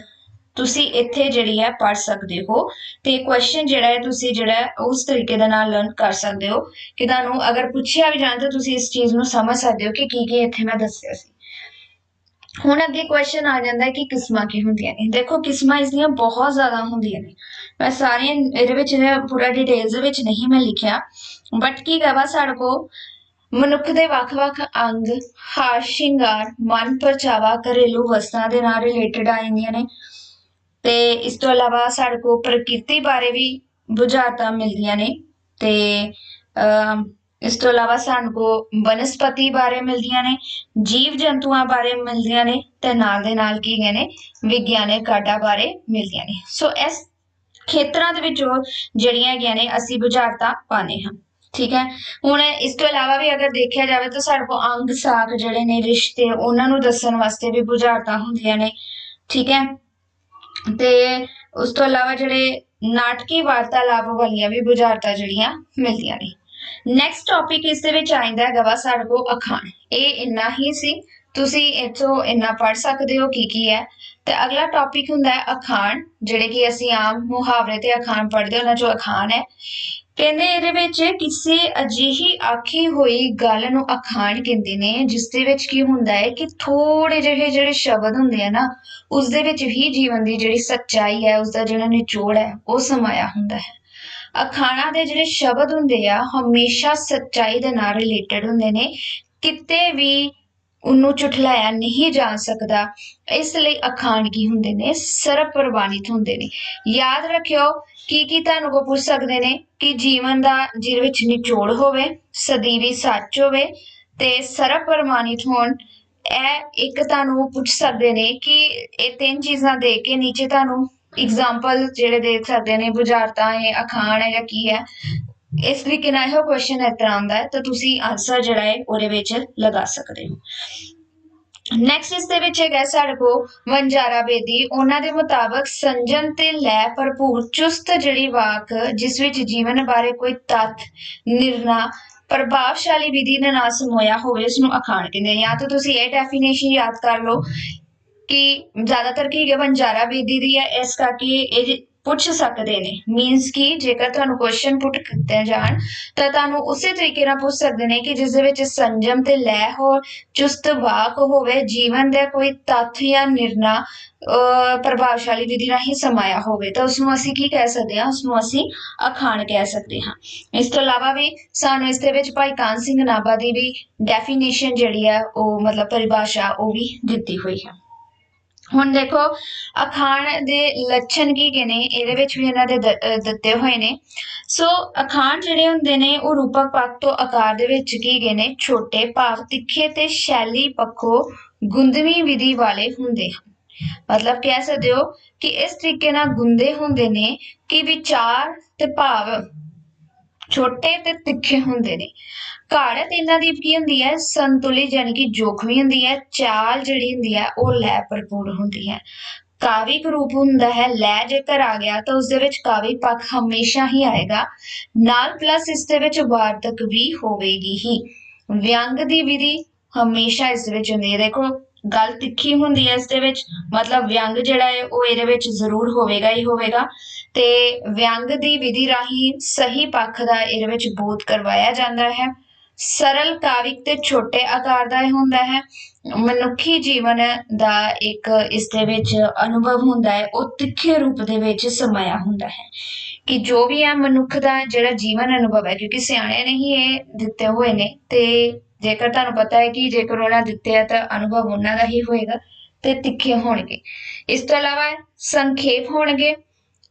ਤੁਸੀਂ ਇੱਥੇ ਜਿਹੜੀ ਹੈ ਪੜ ਸਕਦੇ ਹੋ ਤੇ ਕੁਐਸਚਨ ਜਿਹੜਾ ਹੈ ਤੁਸੀਂ ਜਿਹੜਾ ਉਸ ਤਰੀਕੇ ਦੇ ਨਾਲ ਲਰਨ ਕਰ ਸਕਦੇ ਹੋ ਕਿ ਤੁਹਾਨੂੰ ਅਗਰ ਪੁੱਛਿਆ ਵੀ ਜਾਂਦਾ ਤੁਸੀਂ ਇਸ ਚੀਜ਼ ਨੂੰ ਸਮਝ ਸਕਦੇ ਹੋ ਕਿ ਕੀ ਕੀ ਇੱਥੇ ਮੈਂ ਦੱਸਿਆ ਸੀ। ਹੁਣ ਅੱਗੇ ਕੁਐਸਚਨ ਆ ਜਾਂਦਾ ਹੈ ਕਿ ਕਿਸਮਾਂ ਕੀ ਹੁੰਦੀਆਂ ਨੇ। ਦੇਖੋ, ਕਿਸਮਾਂ ਇਸ ਦੀਆਂ ਬਹੁਤ ਜ਼ਿਆਦਾ ਹੁੰਦੀਆਂ ਨੇ। ਮੈਂ ਸਾਰੀਆਂ ਇਹਦੇ ਵਿੱਚ ਪੂਰਾ ਡਿਟੇਲਸ ਵਿੱਚ ਨਹੀਂ ਮੈਂ ਲਿਖਿਆ। ਬਟ ਕੀ ਕਹਵਾ ਸਾਡੇ ਕੋ ਮਨੁੱਖ ਦੇ ਵੱਖ-ਵੱਖ ਅੰਗ, ਹਾਰ, ਸ਼ਿੰਗਾਰ, ਮਨ ਪਰਚਾਵਾ, ਘਰੇਲੂ ਵਸਤਾਂ ਦੇ ਨਾਲ ਰਿਲੇਟਡ ਆ ਜਾਂਦੀਆਂ ਨੇ। ਤੇ ਇਸ ਤੋਂ ਇਲਾਵਾ ਸਾਡੇ ਕੋ ਪ੍ਰਕਿਰਤੀ ਬਾਰੇ ਵੀ ਬੁਝਾਰਤਾਂ ਮਿਲਦੀਆਂ ਨੇ। ਤੇ ਇਸ ਤੋਂ ਇਲਾਵਾ ਸਾਨੂੰ ਕੋ ਬਨਸਪਤੀ ਬਾਰੇ ਮਿਲਦੀਆਂ ਨੇ, ਜੀਵ ਜੰਤੂਆਂ ਬਾਰੇ ਮਿਲਦੀਆਂ ਨੇ ਤੇ ਨਾਲ ਦੇ ਨਾਲ ਕੀ ਨੇ, ਵਿਗਿਆਨਕ ਕਾਢਾਂ ਬਾਰੇ ਮਿਲਦੀਆਂ ਨੇ। ਸੋ ਇਸ ਖੇਤਰਾਂ ਦੇ ਵਿੱਚੋਂ ਜਿਹੜੀਆਂ ਹੈਗੀਆਂ ਨੇ, ਅਸੀਂ ਬੁਝਾਰਤਾਂ ਪਾਣੇ ਹਾਂ। ਠੀਕ ਹੈ? ਹੁਣ ਇਸ ਤੋਂ ਇਲਾਵਾ ਵੀ ਅਗਰ ਦੇਖਿਆ ਜਾਵੇ ਤਾਂ ਸਾਡੇ ਕੋਲ ਅੰਗ ਸਾਖ ਜਿਹੜੇ ਨੇ, ਰਿਸ਼ਤੇ, ਉਹਨਾਂ ਨੂੰ ਦੱਸਣ ਵਾਸਤੇ ਵੀ ਬੁਝਾਰਤਾਂ ਹੁੰਦੀਆਂ ਨੇ। ਠੀਕ ਹੈ? ਤੇ ਉਸ ਤੋਂ ਇਲਾਵਾ ਜਿਹੜੇ ਨਾਟਕੀ ਵਾਰਤਾਲਾਪ ਵਾਲੀਆਂ ਵੀ ਬੁਝਾਰਤਾਂ ਜਿਹੜੀਆਂ ਮਿਲਦੀਆਂ ਨੇ। ਨੈਕਸਟ ਟੌਪਿਕ ਇਸ ਦੇ ਵਿੱਚ ਆਇੰਦਾ ਹੈਗਾ ਵਾ ਸਾਡੇ ਕੋਲ ਅਖਾਣ। ਇਹ ਇੰਨਾ ਹੀ ਸੀ। ਤੁਸੀਂ ਇਥੋਂ ਇੰਨਾ ਪੜ ਸਕਦੇ ਹੋ ਕੀ ਕੀ ਹੈ। ਤੇ ਅਗਲਾ ਟੌਪਿਕ ਹੁੰਦਾ ਹੈ ਅਖਾਣ, ਜਿਹੜੇ ਕਿ ਅਸੀਂ ਆਮ ਮੁਹਾਵਰੇ ਤੇ ਅਖਾਣ ਪੜ੍ਹਦੇ ਉਹਨਾਂ ਚੋਂ ਅਖਾਣ ਹੈ। ਕਹਿੰਦੇ ਇਹਦੇ ਵਿੱਚ ਕਿਸੇ ਅਜਿਹੀ ਆਖੀ ਹੋਈ ਗੱਲ ਨੂੰ ਅਖਾਣ ਕਹਿੰਦੇ ਨੇ, ਜਿਸ ਦੇ ਵਿੱਚ ਕੀ ਹੁੰਦਾ ਹੈ ਕਿ ਥੋੜੇ ਜਿਹੇ ਜਿਹੜੇ ਸ਼ਬਦ ਹੁੰਦੇ ਆ ਨਾ, ਉਸ ਦੇ ਵਿੱਚ ਹੀ ਜੀਵਨ ਦੀ ਜਿਹੜੀ ਸੱਚਾਈ ਹੈ, ਉਸ ਦਾ ਜਿਹੜਾ ਨਿਚੋੜ ਹੈ, ਉਹ ਸਮਾਇਆ ਹੁੰਦਾ ਹੈ। ਅਖਾਣਾ ਦੇ ਜਿਹੜੇ ਸ਼ਬਦ ਹੁੰਦੇ ਆ, ਹਮੇਸ਼ਾ ਸੱਚਾਈ ਦੇ ਨਾਲ ਰਿਲੇਟਡ ਹੁੰਦੇ ਨੇ। ਕਿਤੇ ਵੀ ਉਹਨੂੰ ਝੁਠਲਾਇਆ ਨਹੀਂ ਜਾ ਸਕਦਾ, ਇਸ ਲਈ ਅਖਾਣ ਹੁੰਦੇ ਨੇ? ਸਰਬ ਪ੍ਰਵਾਨਿਤ ਹੁੰਦੇ ਨੇ। ਯਾਦ ਰੱਖਿਓ, ਕੀ ਕੀ ਤੁਹਾਨੂੰ ਕੋ ਪੁੱਛ ਸਕਦੇ ਨੇ? ਕਿ ਜੀਵਨ ਦਾ ਜਿਹਦੇ ਵਿੱਚ ਨਿਚੋੜ ਹੋਵੇ ਸਦੀਵੀ ਸੱਚ ਹੋਵੇ ਤੇ ਸਰਬ ਪ੍ਰਮਾਣਿਤ ਹੋਣ, ਇਹ ਇੱਕ ਤੁਹਾਨੂੰ ਪੁੱਛ ਸਕਦੇ ਨੇ ਕਿ ਇਹ ਤਿੰਨ ਚੀਜ਼ਾਂ ਦੇ ਕੇ ਨੀਚੇ ਤੁਹਾਨੂੰ ਐਗਜ਼ਾਮਪਲ ਜਿਹੜੇ ਦੇਖ ਸਕਦੇ ਨੇ, ਬੁਝਾਰਤਾਂ ਹੈ, ਅਖਾਣ ਹੈ ਜਾਂ ਕੀ ਹੈ, ਇਸ ਤਰੀਕੇ ਨਾਲ ਇਹ ਕੁਐਸਚਨ ਇਸ ਤਰ੍ਹਾਂ ਆਉਂਦਾ ਹੈ, ਤਾਂ ਤੁਸੀਂ ਆਨਸਰ ਜਿਹੜਾ ਹੈ, ਉਹਦੇ ਵਿੱਚ ਲਗਾ ਸਕਦੇ ਹੋ। ਨੈਕਸਟ ਇਸ ਦੇ ਵਿੱਚ ਹੈਗਾ ਸਾਡੇ ਕੋ ਵੰਜਾਰਾ ਬੇਦੀ। ਉਹਨਾਂ ਦੇ ਮੁਤਾਬਕ ਸੰਜਨ ਤੇ ਲੈ ਭਰਪੂਰ ਚੁਸਤ ਜਿਹੜੀ ਵਾਕ, ਜਿਸ ਵਿੱਚ ਜੀਵਨ ਬਾਰੇ ਕੋਈ ਤੱਥ, ਨਿਰਣਾ, ਪ੍ਰਭਾਵਸ਼ਾਲੀ ਵਿਧੀ ਦੇ ਨਾਲ ਸਮੋਇਆ ਹੋਵੇ ਇਸ ਨੂੰ ਅਖਾਣ ਕਹਿੰਦੇ ਜਾਂ ਤਾਂ ਤੁਸੀਂ ਇਹ ਡੈਫੀਨੇਸ਼ਨ ਯਾਦ ਕਰ ਲਓ ਕਿ ਜ਼ਿਆਦਾਤਰ ਕੀ ਹੈ ਵੰਜਾਰਾ ਬੇਦੀ ਦੀ ਹੈ, ਇਸ ਕਰਕੇ ਇਹ ਪੁੱਛ ਸਕਦੇ ਨੇ। ਮੀਨਸ ਕਿ, ਜੇਕਰ ਤੁਹਾਨੂੰ ਕੁਐਸਚਨ ਪੁੱਟ ਕੀਤੇ ਜਾਣ, ਤਾਂ ਤੁਹਾਨੂੰ ਉਸੇ ਤਰੀਕੇ ਨਾਲ ਪੁੱਛ ਸਕਦੇ ਨੇ ਕਿ ਜਿਸ ਦੇ ਵਿੱਚ ਸੰਜਮ ਤੇ ਲੈ ਹੋ ਚੁਸਤ ਵਾਕ ਹੋਵੇ, ਜੀਵਨ ਦਾ ਕੋਈ ਤੱਥ ਜਾਂ ਨਿਰਣਾ ਪ੍ਰਭਾਵਸ਼ਾਲੀ ਵਿਧੀ ਰਾਹੀਂ ਸਮਾਇਆ ਹੋਵੇ, ਤਾਂ ਉਸ ਨੂੰ ਅਸੀਂ ਕੀ ਕਹਿ ਸਕਦੇ ਹਾਂ? ਉਸ ਨੂੰ ਅਸੀਂ ਅਖਾਣ ਕਹਿ ਸਕਦੇ ਹਾਂ। ਇਸ ਤੋਂ ਇਲਾਵਾ ਵੀ ਸਾਨੂੰ ਇਸ ਦੇ ਵਿੱਚ ਭਾਈ ਕਾਨ ਸਿੰਘ ਨਾਭਾ ਦੀ ਵੀ ਡੈਫੀਨੇਸ਼ਨ ਜਿਹੜੀ ਹੈ, ਉਹ ਮਤਲਬ ਪਰਿਭਾਸ਼ਾ, ਉਹ ਵੀ ਦਿੱਤੀ ਹੋਈ ਹੈ। ਹੁਣ ਦੇਖੋ, ਅਖਾਣ ਦੇ ਲੱਛਣ ਕੀ ਕੀ ਨੇ? ਇਹਦੇ ਵਿੱਚ ਵੀ ਇਹਨਾਂ ਦੇ ਦਿੱਤੇ ਹੋਏ ਨੇ। ਸੋ ਅਖਾਣ ਜਿਹੜੇ ਹੁੰਦੇ ਨੇ, ਉਹ ਰੂਪਕ ਪੱਖ ਤੋਂ ਆਕਾਰ ਦੇ ਵਿੱਚ ਕੀ ਗਏ ਨੇ? ਛੋਟੇ ਭਾਵ, ਤਿੱਖੇ ਤੇ ਸ਼ੈਲੀ ਪੱਖੋਂ ਗੁੰਦਵੀ ਵਿਧੀ ਵਾਲੇ ਹੁੰਦੇ ਹਨ। ਮਤਲਬ ਕਹਿ ਸਕਦੇ ਹੋ ਕਿ ਇਸ ਤਰੀਕੇ ਨਾਲ ਗੁੰਦੇ ਹੁੰਦੇ ਨੇ ਕਿ ਵਿਚਾਰ ਤੇ ਭਾਵ ਛੋਟੇ ਤੇ ਤਿੱਖੇ ਹੁੰਦੇ ਨੇ। ਘਾੜਤ ਇਹਨਾਂ ਦੀ ਕੀ ਹੁੰਦੀ ਹੈ? ਸੰਤੁਲਿਤ ਯਾਨੀ ਕਿ ਜੋਖਮੀ ਹੁੰਦੀ ਹੈ। ਚਾਲ ਜਿਹੜੀ ਹੁੰਦੀ ਹੈ, ਉਹ ਲੈ ਭਰਪੂਰ ਹੁੰਦੀ ਹੈ। ਕਾਵਿਕ ਰੂਪ ਹੁੰਦਾ ਹੈ, ਲੈ ਜੇਕਰ ਆ ਗਿਆ ਤਾਂ ਉਸ ਦੇ ਵਿੱਚ ਕਾਵਿਕ ਪੱਖ ਹਮੇਸ਼ਾ ਹੀ ਆਏਗਾ। ਨਾਲ ਪਲੱਸ ਇਸ ਦੇ ਵਿੱਚ ਵਾਰਤਕ ਵੀ ਹੋਵੇਗੀ ਹੀ। ਵਿਅੰਗ ਦੀ ਵਿਧੀ ਹਮੇਸ਼ਾ ਇਸ ਵਿੱਚ ਹੁੰਦੀ ਹੈ। ਦੇਖੋ, ਗੱਲ ਤਿੱਖੀ ਹੁੰਦੀ ਹੈ ਇਸ ਦੇ ਵਿੱਚ। ਮਤਲਬ ਵਿਅੰਗ ਜਿਹੜਾ ਹੈ, ਉਹ ਇਹਦੇ ਵਿੱਚ ਜ਼ਰੂਰ ਹੋਵੇਗਾ ਹੀ ਹੋਵੇਗਾ। ਤੇ ਵਿਅੰਗ ਦੀ ਵਿਧੀ ਰਾਹੀਂ ਸਹੀ ਪੱਖ ਦਾ ਇਹਦੇ ਵਿੱਚ ਬੋਧ ਕਰਵਾਇਆ ਜਾਂਦਾ ਹੈ। ਸਰਲ ਕਾਵਿਕ ਤੇ ਛੋਟੇ ਆਕਾਰ ਦਾ ਇਹ ਹੁੰਦਾ ਹੈ। ਮਨੁੱਖੀ ਜੀਵਨ ਦਾ ਇੱਕ ਇਸ ਦੇ ਵਿੱਚ ਅਨੁਭਵ ਹੁੰਦਾ ਹੈ। ਉਹ ਤਿੱਖੇ ਰੂਪ ਦੇ ਵਿੱਚ ਸਮਾਇਆ ਹੁੰਦਾ ਹੈ ਕਿ ਜੋ ਵੀ ਹੈ ਮਨੁੱਖ ਦਾ ਜਿਹੜਾ ਜੀਵਨ ਅਨੁਭਵ ਹੈ, ਕਿਉਂਕਿ ਸਿਆਣੇ ਨਹੀਂ ਇਹ ਦਿੱਤੇ ਹੋਏ ਨੇ ਤੇ ਜੇਕਰ ਤੁਹਾਨੂੰ ਪਤਾ ਹੈ ਕਿ ਜੇਕਰ ਉਹਨਾਂ ਦਿੱਤੇ ਆ ਤਾਂ ਅਨੁਭਵ ਉਹਨਾਂ ਦਾ ਹੀ ਹੋਏਗਾ ਤੇ ਤਿੱਖੇ ਹੋਣਗੇ। ਇਸ ਤੋਂ ਇਲਾਵਾ ਸੰਖੇਪ ਹੋਣਗੇ।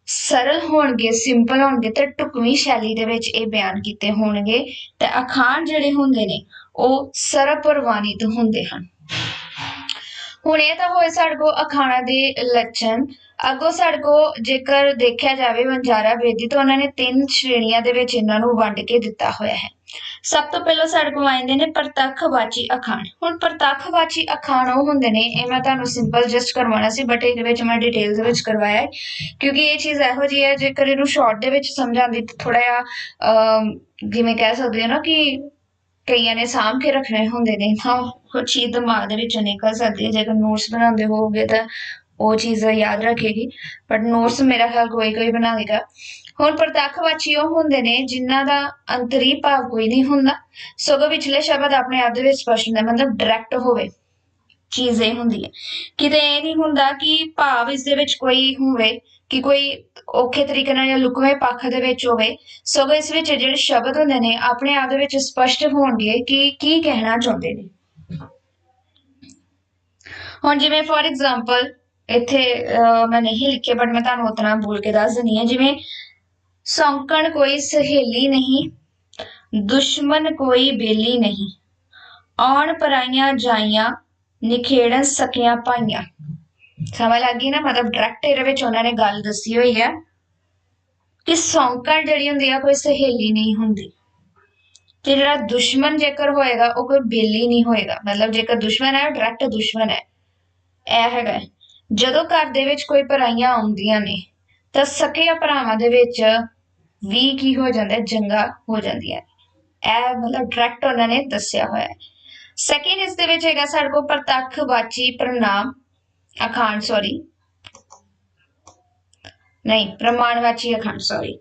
ਸਰਲ ਹੋਣਗੇ ਸਿੰਪਲ ਹੋਣਗੇ, ਤੇ ਟੁਕਵੀਂ ਸ਼ੈਲੀ ਦੇ ਵਿੱਚ ਇਹ ਬਿਆਨ ਕੀਤੇ ਹੋਣਗੇ। ਤੇ ਅਖਾਣ ਜਿਹੜੇ ਹੁੰਦੇ ਨੇ, ਉਹ ਸਰਬ ਪ੍ਰਵਾਨਿਤ ਹੁੰਦੇ ਹਨ। ਹੁਣ ਇਹ ਤਾਂ ਹੋਏ ਸਾਡੇ ਕੋ ਅਖਾਣਾ ਦੇ ਲੱਛਣ। ਅੱਗੋਂ ਸਾਡੇ ਕੋ ਜੇਕਰ ਦੇਖਿਆ ਜਾਵੇ ਵੰਜਾਰਾ ਬੇਦੀ, ਤਾਂ ਉਹਨਾਂ ਨੇ ਤਿੰਨ ਸ਼੍ਰੇਣੀਆਂ ਦੇ ਵਿੱਚ ਇਹਨਾਂ ਨੂੰ ਵੰਡ ਕੇ ਦਿੱਤਾ ਹੋਇਆ ਹੈ। ਸਭ ਤੋਂ ਪਹਿਲਾਂ ਸਾਡੇ ਕੋਲ ਆਉਂਦੇ ਨੇ ਪ੍ਰਤੱਖਵਾਚੀ ਅਖਾਣ। ਹੁਣ ਪ੍ਰਤੱਖਵਾਚੀ ਅਖਾਣ ਉਹ ਹੁੰਦੇ ਨੇ, ਇਹ ਮੈਂ ਤੁਹਾਨੂੰ ਸਿੰਪਲ ਜਸਟ ਕਰਵਾਉਣਾ ਸੀ ਬਟ ਇਹਦੇ ਵਿੱਚ ਮੈਂ ਡਿਟੇਲਸ ਵਿੱਚ ਕਰਵਾਇਆ ਹੈ, ਕਿਉਂਕਿ ਇਹ ਚੀਜ਼ ਇਹੋ ਜੀ ਹੈ, ਜੇਕਰ ਇਹਨੂੰ ਸ਼ਾਰਟ ਦੇ ਵਿੱਚ ਸਮਝਾਉਂਦੀ ਤਾਂ ਥੋੜਾ ਜਿਹਾ ਜਿਵੇਂ ਕਹਿ ਸਕਦੇ ਹੋ ਨਾ ਕਿ ਕਈਆਂ ਨੇ ਸਾਂਭ ਕੇ ਰੱਖਣੇ ਹੁੰਦੇ ਨੇ, ਤਾਂ ਕੁਝ ਚੀਜ਼ ਦਿਮਾਗ ਦੇ ਵਿੱਚੋਂ ਨਿਕਲ ਸਕਦੀ ਹੈ, ਜੇਕਰ ਨੋਟਸ ਬਣਾਉਂਦੇ ਹੋਗੇ ਤਾਂ ਉਹ ਚੀਜ਼ ਯਾਦ ਰੱਖੇਗੀ ਬਟ ਨੋਟਸ ਮੇਰਾ ਖਿਆਲ ਕੋਈ ਕੋਈ ਬਣਾ ਲੇਗਾ ਹੁਣ ਪ੍ਰਤੱਖਵਾਚੀ ਉਹ ਹੁੰਦੇ ਨੇ ਜਿਨ੍ਹਾਂ ਦਾ ਅੰਤਰੀ ਭਾਵ ਕੋਈ ਨਹੀਂ ਹੁੰਦਾ। ਸਗੋਂ ਵਿਚਲੇ ਸ਼ਬਦ ਆਪਣੇ ਆਪ ਦੇ ਵਿੱਚ ਸਪਸ਼ਟ ਹੁੰਦਾ ਮਤਲਬ ਡਾਇਰੈਕਟ ਹੋਵੇ। ਚੀਜ਼ ਇਹ ਹੁੰਦੀ ਹੈ। ਕਿਤੇ ਇਹ ਨਹੀਂ ਹੁੰਦਾ ਕਿ ਭਾਵ ਇਸ ਦੇ ਵਿੱਚ ਕੋਈ ਹੋਵੇ ਕਿ ਕੋਈ ਔਖੇ ਤਰੀਕੇ ਨਾਲ ਜਾਂ ਲੁਕਵੇਂ ਪੱਖ ਦੇ ਵਿੱਚ ਹੋਵੇ। ਸਗੋਂ ਇਸ ਵਿੱਚ ਜਿਹੜੇ ਸ਼ਬਦ ਹੁੰਦੇ ਨੇ ਆਪਣੇ ਆਪ ਦੇ ਵਿੱਚ ਸਪਸ਼ਟ ਹੋਣਗੇ ਕਿ ਕੀ ਕਹਿਣਾ ਚਾਹੁੰਦੇ ਨੇ। ਹੁਣ ਜਿਵੇਂ ਫੋਰ ਐਗਜ਼ਾਮਪਲ ਇੱਥੇ ਅਹ, ਮੈਂ ਨਹੀਂ ਲਿਖਿਆ ਬਟ ਮੈਂ ਤੁਹਾਨੂੰ ਉਤਨਾ ਬੋਲ ਕੇ ਦੱਸ ਦਿੰਦੀ ਹਾਂ। ਜਿਵੇਂ ਸੌਂਕਣ ਕੋਈ ਸਹੇਲੀ ਨਹੀਂ, ਦੁਸ਼ਮਣ ਕੋਈ ਬੇਲੀ ਨਹੀਂ। ਆਉਣ ਪਰਾਈਆਂ ਜਾਈਆਂ, ਨਿਖੇੜਨ ਸਕੀਆਂ ਪਾਈਆਂ। ਸਮਝ ਲੱਗ ਗਈ ਨਾ? ਮਤਲਬ ਡਾਇਰੈਕਟ ਇਹਦੇ ਵਿੱਚ ਉਹਨਾਂ ਨੇ ਗੱਲ ਦੱਸੀ ਹੋਈ ਹੈ ਕਿ ਸੌਂਕਣ ਜਿਹੜੀ ਹੁੰਦੀ ਆ, ਕੋਈ ਸਹੇਲੀ ਨਹੀਂ ਹੁੰਦੀ। ਤੇ ਜਿਹੜਾ ਦੁਸ਼ਮਣ ਜੇਕਰ ਹੋਏਗਾ, ਉਹ ਕੋਈ ਬੇਲੀ ਨਹੀਂ ਹੋਏਗਾ। ਮਤਲਬ ਜੇਕਰ ਦੁਸ਼ਮਣ ਹੈ, ਉਹ ਡਾਇਰੈਕਟ ਦੁਸ਼ਮਣ ਹੈ। ਇਹ ਹੈਗਾ ਜਦੋਂ ਘਰ ਦੇ ਵਿੱਚ ਕੋਈ ਪਰਾਈਆਂ ਆਉਂਦੀਆਂ ਨੇ ਤਾਂ ਸਕੇ ਭਰਾਵਾਂ ਦੇ ਵਿੱਚ ਵੀ ਕੀ ਹੋ ਜਾਂਦਾ, ਜੰਗਾ ਹੋ ਜਾਂਦੀਆਂ ਨੇ। ਇਹ ਮਤਲਬ ਡਾਇਰੈਕਟ ਉਹਨਾਂ ਨੇ ਦੱਸਿਆ ਹੋਇਆ ਹੈ। ਸੈਕਿੰਡ ਇਸ ਦੇ ਵਿੱਚ ਹੈਗਾ ਸਾਡੇ ਕੋਲ ਪ੍ਰਤੱਖਵਾਚੀ ਪ੍ਰਨਾਮ ਅਖਾਣ ਸੌਰੀ ਨਹੀਂ ਪ੍ਰਮਾਣਵਾਚੀ ਅਖੰਡ ਸੌਰੀ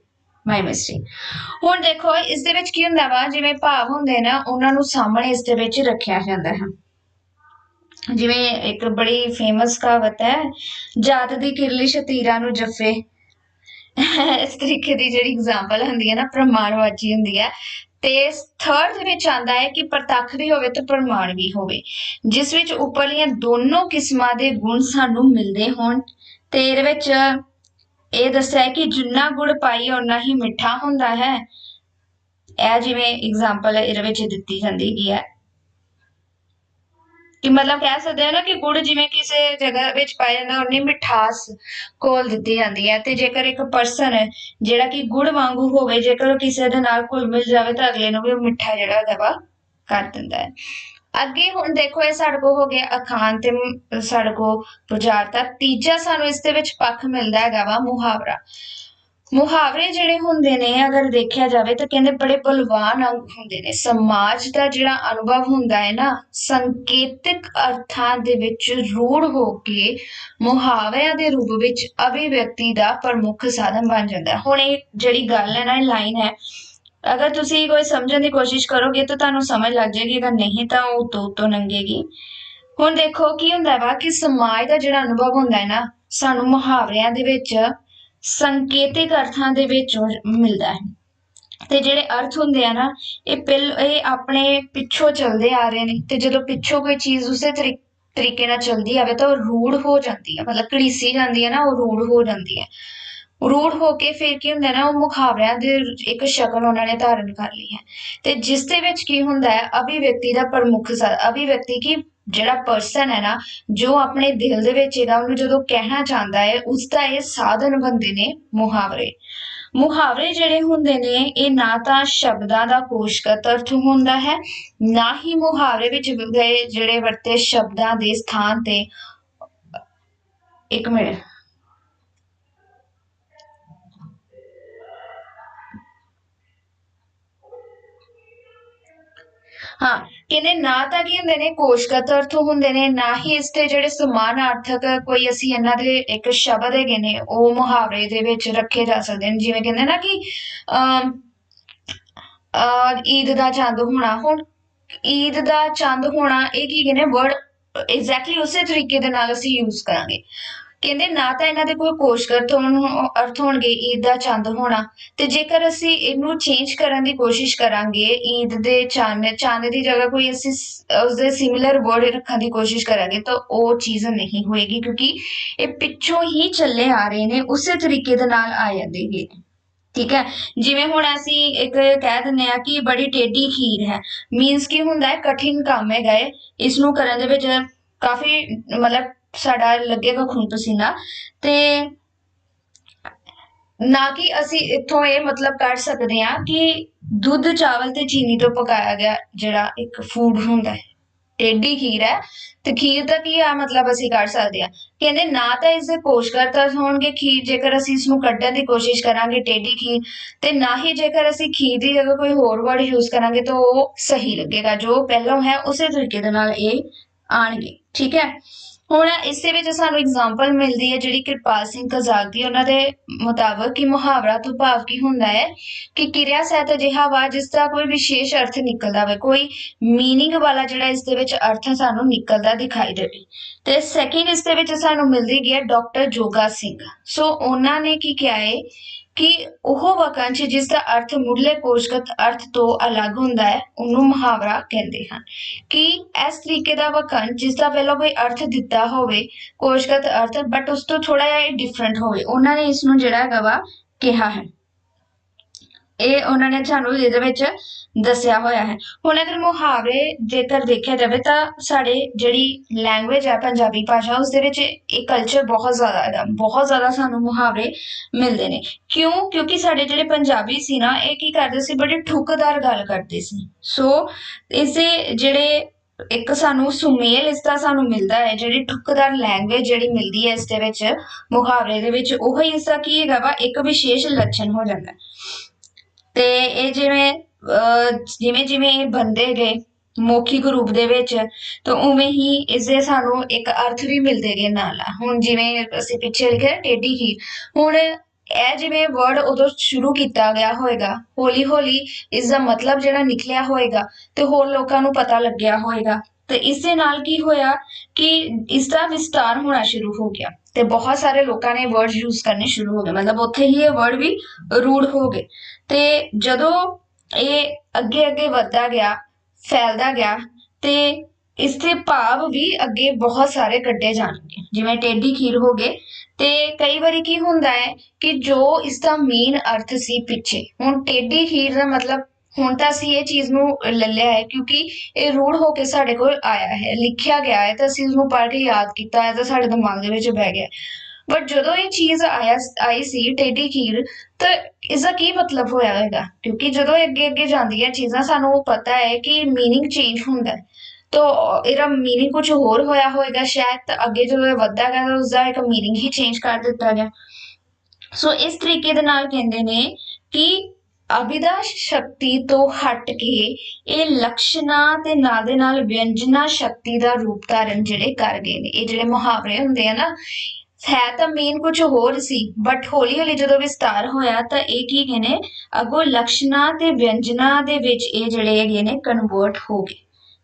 ਮਾਈ ਮਿਸਟੇਕ ਹੁਣ ਦੇਖੋ, ਇਸ ਦੇ ਵਿੱਚ ਕੀ ਹੁੰਦਾ ਵਾ, ਜਿਵੇਂ ਭਾਵ ਹੁੰਦੇ ਨਾ, ਉਹਨਾਂ ਨੂੰ ਸਾਹਮਣੇ ਇਸ ਦੇ ਵਿੱਚ ਰੱਖਿਆ ਜਾਂਦਾ ਹੈ। ਜਿਵੇਂ ਇੱਕ ਬੜੀ ਫੇਮਸ ਕਹਾਵਤ ਹੈ, ਜਾਤ ਦੀ ਕਿਰਲੀ ਸ਼ਤੀਰਾਂ ਨੂੰ ਜੱਫੇ। ਇਸ ਤਰੀਕੇ ਦੀ ਜਿਹੜੀ ਐਗਜ਼ਾਮਪਲ ਹੁੰਦੀ ਹੈ ਨਾ ਪ੍ਰਮਾਣਵਾਚੀ ਹੁੰਦੀ ਹੈ। ਤੇ ਥਰਡ ਦੇ ਵਿੱਚ ਆਂਦਾ ਹੈ ਕਿ ਪ੍ਰਤੱਖ ਵੀ ਹੋਵੇ ਤੇ ਪ੍ਰਮਾਣ ਵੀ ਹੋਵੇ। ਜਿਸ ਵਿੱਚ ਉੱਪਰਲੀਆਂ ਦੋਨੋਂ ਕਿਸਮਾਂ ਦੇ ਗੁਣ ਸਾਨੂੰ ਮਿਲਦੇ ਹੋਣ ਤੇ ਇਹਦੇ ਵਿੱਚ ਇਹ ਦੱਸਿਆ ਹੈ ਕਿ ਜਿੰਨਾ ਗੁੜ ਪਾਈ, ਓਨਾ ਹੀ ਮਿੱਠਾ ਹੁੰਦਾ ਹੈ। ਇਹ ਜਿਵੇਂ ਐਗਜ਼ਾਮਪਲ ਇਹਦੇ ਵਿੱਚ ਦਿੱਤੀ ਜਾਂਦੀ ਹੈ। ਕਿ ਮਤਲਬ ਕਹਿ ਸਕਦੇ ਹਾਂ ਨਾ ਕਿ ਗੁੜ ਜਿਵੇਂ ਕਿਸੇ ਜਗ੍ਹਾ ਵਿੱਚ ਪਾਇਆ ਜਾਂਦਾ ਉਨੀ ਮਿਠਾਸ ਕੋਲ ਦਿੱਤੀ ਜਾਂਦੀ ਹੈ ਤੇ ਜੇਕਰ ਇੱਕ ਪਰਸਨ ਹੈ ਜਿਹੜਾ ਕਿ ਗੁੜ ਵਾਂਗੂ ਹੋਵੇ, ਜੇਕਰ ਉਹ ਕਿਸੇ ਦੇ ਨਾਲ ਘੁਲ ਮਿਲ ਜਾਵੇ ਤਾਂ ਅਗਲੇ ਨੂੰ ਵੀ ਉਹ ਮਿੱਠਾ ਜਿਹੜਾ ਹੈਗਾ ਵਾ ਕਰ ਦਿੰਦਾ ਹੈ। ਅੱਗੇ ਹੁਣ ਦੇਖੋ, ਇਹ ਸਾਡੇ ਕੋਲ ਹੋ ਗਿਆ ਅਖਾਣ ਤੇ ਸਾਡੇ ਕੋਲ ਪੁਜਾਰਤਾ ਤੀਜਾ ਸਾਨੂੰ ਇਸ ਦੇ ਵਿੱਚ ਪੱਖ ਮਿਲਦਾ ਹੈਗਾ ਵਾ ਮੁਹਾਵਰਾ। ਮੁਹਾਵਰੇ ਜਿਹੜੇ ਹੁੰਦੇ ਨੇ, ਅਗਰ ਦੇਖਿਆ ਜਾਵੇ ਤਾਂ ਕਹਿੰਦੇ ਬੜੇ ਬਲਵਾਨ ਅੰਗ ਹੁੰਦੇ ਨੇ। ਸਮਾਜ ਦਾ ਜਿਹੜਾ ਅਨੁਭਵ ਹੁੰਦਾ ਹੈ ਨਾ, ਸੰਕੇਤਿਕ ਅਰਥਾਂ ਦੇ ਵਿੱਚ ਰੂੜ ਹੋ ਕੇ ਮੁਹਾਵਰਿਆਂ ਦੇ ਰੂਪ ਵਿੱਚ ਅਭਿਵਿਅਕਤੀ ਦਾ ਪ੍ਰਮੁੱਖ ਸਾਧਨ ਬਣ ਜਾਂਦਾ। ਹੈ ਹੁਣ ਇਹ ਜਿਹੜੀ ਗੱਲ ਹੈ ਨਾ, ਇਹ ਲਾਈਨ ਹੈ। ਅਗਰ ਤੁਸੀਂ ਕੋਈ ਸਮਝਣ ਦੀ ਕੋਸ਼ਿਸ਼ ਕਰੋਗੇ ਤਾਂ ਤੁਹਾਨੂੰ ਸਮਝ ਲੱਗ ਜਾਏਗੀ, ਅਗਰ ਨਹੀਂ ਤਾਂ ਉਹ ਤੋਂ ਤੋਂ ਲੰਘੇਗੀ ਹੁਣ ਦੇਖੋ ਕੀ ਹੁੰਦਾ ਵਾ ਕਿ ਸਮਾਜ ਦਾ ਜਿਹੜਾ ਅਨੁਭਵ ਹੁੰਦਾ ਹੈ ਨਾ, ਸਾਨੂੰ ਮੁਹਾਵਰਿਆਂ ਦੇ ਵਿੱਚ ਸੰਕੇਤਿਕ ਅਰਥਾਂ ਦੇ ਵਿੱਚ ਮਿਲਦਾ ਹੈ। ਤੇ ਜਿਹੜੇ ਅਰਥ ਹੁੰਦੇ ਆ ਨਾ, ਇਹ ਪਿਲ, ਇਹ ਆਪਣੇ ਪਿੱਛੋਂ ਚੱਲਦੇ ਆ ਰਹੇ ਨੇ। ਤੇ ਜਦੋਂ ਪਿੱਛੋਂ ਕੋਈ ਚੀਜ਼ ਉਸੇ ਤਰੀ- ਤਰੀਕੇ ਨਾਲ ਚੱਲਦੀ ਆਵੇ ਤਾਂ ਉਹ ਰੂੜ ਹੋ ਜਾਂਦੀ ਹੈ ਮਤਲਬ ਘੜੀਸੀ ਜਾਂਦੀ ਹੈ ਨਾ, ਉਹ ਰੂੜ ਹੋ ਜਾਂਦੀ ਹੈ ਰੂੜ ਹੋ ਕੇ ਫਿਰ ਕੀ ਹੁੰਦਾ ਨਾ, ਉਹ ਮੁਖਾਵਰਿਆਂ ਦੇ ਇੱਕ ਸ਼ਕਲ ਉਹਨਾਂ ਨੇ ਧਾਰਨ ਕਰ ਲਈ ਹੈ। ਤੇ ਜਿਸ ਦੇ ਵਿੱਚ ਕੀ ਹੁੰਦਾ ਹੈ, ਅਭਿਵਿਅਕਤੀ ਦਾ ਪ੍ਰਮੁੱਖ ਅਭਿਵਿਅਕਤੀ ਕੀ ਜਿਹੜਾ ਪਰਸਨ ਹੈ ਨਾ, ਜੋ ਆਪਣੇ ਦਿਲ ਦੇ ਵਿੱਚ ਇਹਦਾ ਉਹਨੂੰ ਜਦੋਂ ਕਹਿਣਾ ਚਾਹੁੰਦਾ ਹੈ, ਉਸ ਦਾ ਇਹ ਸਾਧਨ ਬਣਦੇ ਨੇ ਮੁਹਾਵਰੇ। ਮੁਹਾਵਰੇ ਜਿਹੜੇ ਹੁੰਦੇ ਨੇ, ਇਹ ਨਾ ਤਾਂ ਸ਼ਬਦਾਂ ਦਾ ਕੋਸ਼ਗਤ ਅਰਥ ਹੁੰਦਾ ਹੈ, ਨਾ ਹੀ ਮੁਹਾਵਰੇ ਵਿੱਚ ਗਏ ਜਿਹੜੇ ਵਰਤੇ ਸ਼ਬਦਾਂ ਦੇ ਸਥਾਨ ਤੇ। ਇੱਕ ਮਿੰਟ। ਹਾਂ ਕਹਿੰਦੇ ਨਾ ਤਾਂ ਕੀ ਹੁੰਦੇ ਨੇ ਕੋਸ਼ਗਤ ਅਰਥ ਹੁੰਦੇ ਨੇ, ਨਾ ਹੀ ਇਸ ਦੇ ਜਿਹੜੇ ਸਮਾਨਾਰਥਕ ਕੋਈ ਅਸੀਂ ਇਹਨਾਂ ਦੇ ਇੱਕ ਸ਼ਬਦ ਹੈਗੇ ਨੇ, ਉਹ ਮੁਹਾਵਰੇ ਦੇ ਵਿੱਚ ਰੱਖੇ ਜਾ ਸਕਦੇ ਨੇ। ਜਿਵੇਂ ਕਹਿੰਦੇ ਨਾ ਕਿ, ਅਮ ਅਹ ਈਦ ਦਾ ਚੰਦ ਹੋਣਾ, ਹੁਣ ਈਦ ਦਾ ਚੰਦ ਹੋਣਾ, ਇਹ ਕੀ ਕਹਿੰਦੇ ਵਰਡ ਐਗਜ਼ੈਕਟਲੀ ਉਸੇ ਤਰੀਕੇ ਦੇ ਨਾਲ ਅਸੀਂ ਯੂਜ਼ ਕਰਾਂਗੇ। ਕਹਿੰਦੇ ਨਾ ਤਾਂ ਇਹਨਾਂ ਦੇ ਕੋਈ ਕੋਸ਼ਗਤ ਅਰਥ ਹੋਣਗੇ, ਈਦ ਦਾ ਚੰਦ ਹੋਣਾ। ਤੇ ਜੇਕਰ ਅਸੀਂ ਇਹਨੂੰ ਚੇਂਜ ਕਰਨ ਦੀ ਕੋਸ਼ਿਸ਼ ਕਰਾਂਗੇ, ਈਦ ਦੇ ਚੰਦ ਚੰਦ ਦੀ ਜਗ੍ਹਾ ਕੋਈ ਅਸੀਂ ਸ- ਉਸਦੇ ਸਿਮਿਲਰ ਵਰਡ ਰੱਖਣ ਦੀ ਕੋਸ਼ਿਸ਼ ਕਰਾਂਗੇ, ਤਾਂ ਉਹ ਚੀਜ਼ ਨਹੀਂ ਹੋਏਗੀ, ਕਿਉਂਕਿ ਇਹ ਪਿੱਛੋਂ ਹੀ ਚੱਲੇ ਆ ਰਹੇ ਨੇ, ਉਸੇ ਤਰੀਕੇ ਦੇ ਨਾਲ ਆ ਜਾਂਦੇ ਨੇ। ਠੀਕ ਹੈ? ਜਿਵੇਂ ਹੁਣ ਅਸੀਂ ਇੱਕ ਕਹਿ ਦਿੰਦੇ ਆ ਕਿ ਬੜੀ ਟੇਢੀ ਖੀਰ ਹੈ। ਮੀਨਸ ਕੀ ਹੁੰਦਾ ਹੈ? ਕਠਿਨ ਕੰਮ ਹੈਗਾ ਹੈ। ਇਸ ਨੂੰ ਕਰਨ ਦੇ ਵਿੱਚ ਕਾਫੀ, ਮਤਲਬ ਸਾਡਾ ਲੱਗੇਗਾ ਖੂਨ ਪਸੀਨਾ। ਤੇ ਨਾ ਕਿ ਅਸੀਂ ਇੱਥੋਂ ਇਹ ਮਤਲਬ ਕੱਢ ਸਕਦੇ ਹਾਂ ਕਿ ਦੁੱਧ ਚਾਵਲ ਤੇ ਚੀਨੀ ਤੋਂ ਪਕਾਇਆ ਗਿਆ ਜਿਹੜਾ ਇੱਕ ਫੂਡ ਹੁੰਦਾ ਹੈ, ਟੇਢੀ ਖੀਰ ਹੈ। ਤੇ ਖੀਰ ਦਾ ਕੀ ਆ ਮਤਲਬ ਅਸੀਂ ਕੱਢ ਸਕਦੇ ਹਾਂ। ਕਹਿੰਦੇ ਨਾ ਤਾਂ ਇਸ ਦੇ ਕੋਸ਼ਕਰਤਾ ਹੋਣਗੇ ਖੀਰ, ਜੇਕਰ ਅਸੀਂ ਇਸ ਨੂੰ ਕੱਢਣ ਦੀ ਕੋਸ਼ਿਸ਼ ਕਰਾਂਗੇ ਟੇਢੀ ਖੀਰ, ਤੇ ਨਾ ਹੀ ਜੇਕਰ ਅਸੀਂ ਖੀਰ ਦੀ ਜਗ੍ਹਾ ਕੋਈ ਹੋਰ ਵਰਡ ਯੂਜ਼ ਕਰਾਂਗੇ ਤਾਂ ਉਹ ਸਹੀ ਲੱਗੇਗਾ। ਜੋ ਪਹਿਲਾਂ ਹੈ, ਉਸੇ ਤਰੀਕੇ ਦੇ ਨਾਲ ਇਹ ਆਣਗੇ। ਠੀਕ ਹੈ? ਹੁਣ ਇਸ ਵਿੱਚ ਸਾਨੂੰ ਐਗਜ਼ਾਮਪਲ ਮਿਲਦੀ ਹੈ ਜਿਹੜੀ ਕਿਰਪਾਲ ਸਿੰਘ ਕਜ਼ਾਕ ਦੀ, ਉਹਨਾਂ ਦੇ ਮੁਤਾਬਕ ਕਿ ਮੁਹਾਵਰਾ ਤੋਂ ਭਾਵ ਕੀ ਹੁੰਦਾ ਹੈ ਕਿ ਕਿਰਿਆ ਸਹਿਤ ਅਜਿਹਾ ਵਾ ਜਿਸ ਦਾ ਕੋਈ ਵਿਸ਼ੇਸ਼ ਅਰਥ ਨਿਕਲਦਾ ਹੋਵੇ, ਕੋਈ ਮੀਨਿੰਗ ਵਾਲਾ ਜਿਹੜਾ ਇਸ ਦੇ ਵਿੱਚ ਅਰਥ ਸਾਨੂੰ ਨਿਕਲਦਾ ਦਿਖਾਈ ਦੇਵੇ। ਤੇ ਸੈਕਿੰਡ ਇਸ ਦੇ ਵਿੱਚ ਸਾਨੂੰ ਮਿਲਦੀ ਹੈ ਡਾਕਟਰ ਜੋਗਾ ਸਿੰਘ। ਸੋ ਉਹਨਾਂ ਨੇ ਕੀ ਕਿਹਾ ਹੈ ਕਿ ਉਹ ਵਾਕਾਂਸ਼ ਜਿਸ ਦਾ ਅਰਥ ਮੁੱਢਲੇ ਕੋਸ਼ਗਤ ਅਰਥ ਤੋਂ ਅਲੱਗ ਹੁੰਦਾ ਹੈ, ਉਹਨੂੰ ਮੁਹਾਵਰਾ ਕਹਿੰਦੇ ਹਨ। ਕਿ ਇਸ ਤਰੀਕੇ ਦਾ ਵਾਕਾਂਸ਼ ਜਿਸ ਦਾ ਪਹਿਲਾਂ ਕੋਈ ਅਰਥ ਦਿੱਤਾ ਹੋਵੇ ਕੋਸ਼ਗਤ ਅਰਥ ਬਟ ਉਸ ਤੋਂ ਥੋੜਾ ਜਿਹਾ ਡਿਫਰੈਂਟ ਹੋਵੇ। ਉਹਨਾਂ ਨੇ ਇਸ ਨੂੰ ਜਿਹੜਾ ਹੈਗਾ ਵਾ ਕਿਹਾ ਹੈ। ਇਹ ਉਹਨਾਂ ਨੇ ਸਾਨੂੰ ਇਹਦੇ ਵਿੱਚ ਦੱਸਿਆ ਹੋਇਆ ਹੈ। ਹੁਣ ਅਗਰ ਮੁਹਾਵਰੇ ਜੇਕਰ ਦੇਖਿਆ ਜਾਵੇ ਤਾਂ ਸਾਡੇ ਜਿਹੜੀ ਲੈਂਗੁਏਜ ਹੈ ਪੰਜਾਬੀ ਭਾਸ਼ਾ, ਉਸ ਦੇ ਵਿੱਚ ਇਹ ਕਲਚਰ ਬਹੁਤ ਜ਼ਿਆਦਾ ਹੈ, ਬਹੁਤ ਜ਼ਿਆਦਾ ਸਾਨੂੰ ਮੁਹਾਵਰੇ ਮਿਲਦੇ ਨੇ। ਕਿਉਂ? ਕਿਉਂਕਿ ਸਾਡੇ ਜਿਹੜੇ ਪੰਜਾਬੀ ਸੀ ਨਾ, ਇਹ ਕੀ ਕਰਦੇ ਸੀ? ਬੜੇ ਠੁਕਦਾਰ ਗੱਲ ਕਰਦੇ ਸੀ। ਸੋ ਇਸੇ ਜਿਹੜੇ ਇੱਕ ਸਾਨੂੰ ਸੁਮੇਲ ਇਸ ਦਾ ਸਾਨੂੰ ਮਿਲਦਾ ਹੈ, ਜਿਹੜੀ ਠੁਕਦਾਰ ਲੈਂਗੁਏਜ ਜਿਹੜੀ ਮਿਲਦੀ ਹੈ ਇਸ ਦੇ ਵਿੱਚ, ਮੁਹਾਵਰੇ ਦੇ ਵਿੱਚ, ਉਹ ਹੀ ਇਸ ਦਾ ਕੀ ਹੈਗਾ ਵਾ? ਇੱਕ ਵਿਸ਼ੇਸ਼ ਲੱਛਣ ਹੋ ਜਾਂਦਾ ਤੇ ਇਹ ਜਿਵੇਂ ਜਿਵੇਂ ਜਿਵੇਂ ਇਹ ਬੰਦੇ ਗਏ ਮੌਖਿਕ ਰੂਪ ਦੇ ਵਿੱਚ, ਤਾਂ ਉਵੇਂ ਹੀ ਇਸ ਦੇ ਸਾਨੂੰ ਇੱਕ ਅਰਥ ਵੀ ਮਿਲਦੇ ਗਏ ਨਾਲ। ਹੁਣ ਜਿਵੇਂ ਅਸੀਂ ਪਿੱਛੇ ਲਿਖਿਆ, ਟੇਢੀ ਖੀਰ ਹੁਣ ਇਹ ਜਿਵੇਂ ਵਰਡ ਉਦੋਂ ਸ਼ੁਰੂ ਕੀਤਾ ਗਿਆ ਹੋਏਗਾ, ਹੌਲੀ ਹੌਲੀ ਇਸ ਦਾ ਮਤਲਬ ਜਿਹੜਾ ਨਿਕਲਿਆ ਹੋਏਗਾ, ਤੇ ਹੋਰ ਲੋਕਾਂ ਨੂੰ ਪਤਾ ਲੱਗਿਆ ਹੋਏਗਾ। ਤੇ ਇਸ ਦੇ ਨਾਲ ਕੀ ਹੋਇਆ ਕਿ ਇਸ ਦਾ ਵਿਸਤਾਰ ਹੋਣਾ ਸ਼ੁਰੂ ਹੋ ਗਿਆ, ਤੇ ਬਹੁਤ ਸਾਰੇ ਲੋਕਾਂ ਨੇ ਵਰਡ ਯੂਜ਼ ਕਰਨੇ ਸ਼ੁਰੂ ਹੋ ਗਏ। ਮਤਲਬ ਉੱਥੇ ਹੀ ਇਹ ਵਰਡ ਵੀ ਰੂੜ ਹੋ ਗਏ। ਤੇ ਜਦੋਂ ਇਹ ਅੱਗੇ ਅੱਗੇ ਵਧਦਾ ਗਿਆ, ਫੈਲਦਾ ਗਿਆ ਤੇ ਇਸ ਦੇ ਭਾਵ ਵੀ ਅੱਗੇ ਬਹੁਤ ਸਾਰੇ ਕੱਢੇ ਜਾਣਗੇ। ਜਿਵੇਂ ਟੇਢੀ ਖੀਰ ਹੋ ਗਏ ਤੇ ਕਈ ਵਾਰੀ ਕੀ ਹੁੰਦਾ ਹੈ ਕਿ ਜੋ ਇਸ ਦਾ ਮੇਨ ਅਰਥ ਸੀ ਪਿੱਛੇ, ਹੁਣ ਟੇਢੀ ਖੀਰ ਦਾ ਮਤਲਬ ਹੁਣ ਤਾਂ ਅਸੀਂ ਇਹ ਚੀਜ਼ ਨੂੰ ਲੈ ਲਿਆ ਹੈ ਕਿਉਂਕਿ ਇਹ ਰੂੜ ਹੋ ਕੇ ਸਾਡੇ ਕੋਲ ਆਇਆ ਹੈ, ਲਿਖਿਆ ਗਿਆ ਹੈ ਤਾਂ ਅਸੀਂ ਉਸ ਨੂੰ ਪੜ੍ਹ ਕੇ ਯਾਦ ਕੀਤਾ ਹੈ ਤਾਂ ਸਾਡੇ ਦਿਮਾਗ ਦੇ ਵਿੱਚ ਬਹਿ ਗਿਆ ਬਟ ਜਦੋਂ ਇਹ ਚੀਜ਼ ਆਇਆ ਆਈ ਸੀ ਟੇਢੀ ਖੀਰ ਤਾਂ ਇਸ ਦਾ ਕੀ ਮਤਲਬ ਹੋਇਆ ਹੋਵੇਗਾ ਕਿਉਂਕਿ ਜਦੋਂ ਇਹ ਅੱਗੇ ਅੱਗੇ ਜਾਂਦੀਆਂ ਚੀਜ਼ਾਂ ਸਾਨੂੰ ਪਤਾ ਹੈ ਕਿ मीनिंग ਚੇਂਜ ਹੁੰਦਾ ਹੈ ਤੋ ਇਹਦਾ मीनिंग ਕੁਝ ਹੋਰ ਹੋਇਆ ਹੋਵੇਗਾ ਸ਼ਾਇਦ ਤਾਂ ਅੱਗੇ ਜਦੋਂ ਇਹ ਵੱਧਦਾ ਗਿਆ ਤਾਂ ਉਸਦਾ ਇੱਕ मीनिंग ਹੀ ਚੇਂਜ ਕਰ ਦਿੱਤਾ ਗਿਆ ਸੋ ਇਸ ਤਰੀਕੇ ਦੇ ਨਾਲ ਕਹਿੰਦੇ ਨੇ ਕਿ ਅਭਿਦਾ ਸ਼ਕਤੀ ਤੋਂ ਹਟ ਕੇ ਇਹ ਲਕਸ਼ਣਾ ਤੇ ਨਾਲ ਦੇ ਨਾਲ ਵਿਅੰਜਨਾ ਸ਼ਕਤੀ ਦਾ ਰੂਪ ਧਾਰਨ ਜਿਹੜੇ ਕਰ ਗਏ ਨੇ ਇਹ ਜਿਹੜੇ ਮੁਹਾਵਰੇ ਹੁੰਦੇ ਆ ਨਾ ਹੈ ਤਾਂ ਮੇਨ ਕੁਝ ਹੋਰ ਸੀ ਬਟ ਹੌਲੀ ਹੌਲੀ ਜਦੋਂ ਵਿਸਤਾਰ ਹੋਇਆ ਤਾਂ ਇਹ ਕੀ ਗਏ ਨੇ, ਅਗੋ ਲਕਸ਼ਣਾ ਤੇ ਵਿਅੰਜਨਾ ਦੇ ਵਿੱਚ ਇਹ ਜਿਹੜੇ ਹੈਗੇ ਨੇ ਕਨਵਰਟ ਹੋ ਗਏ।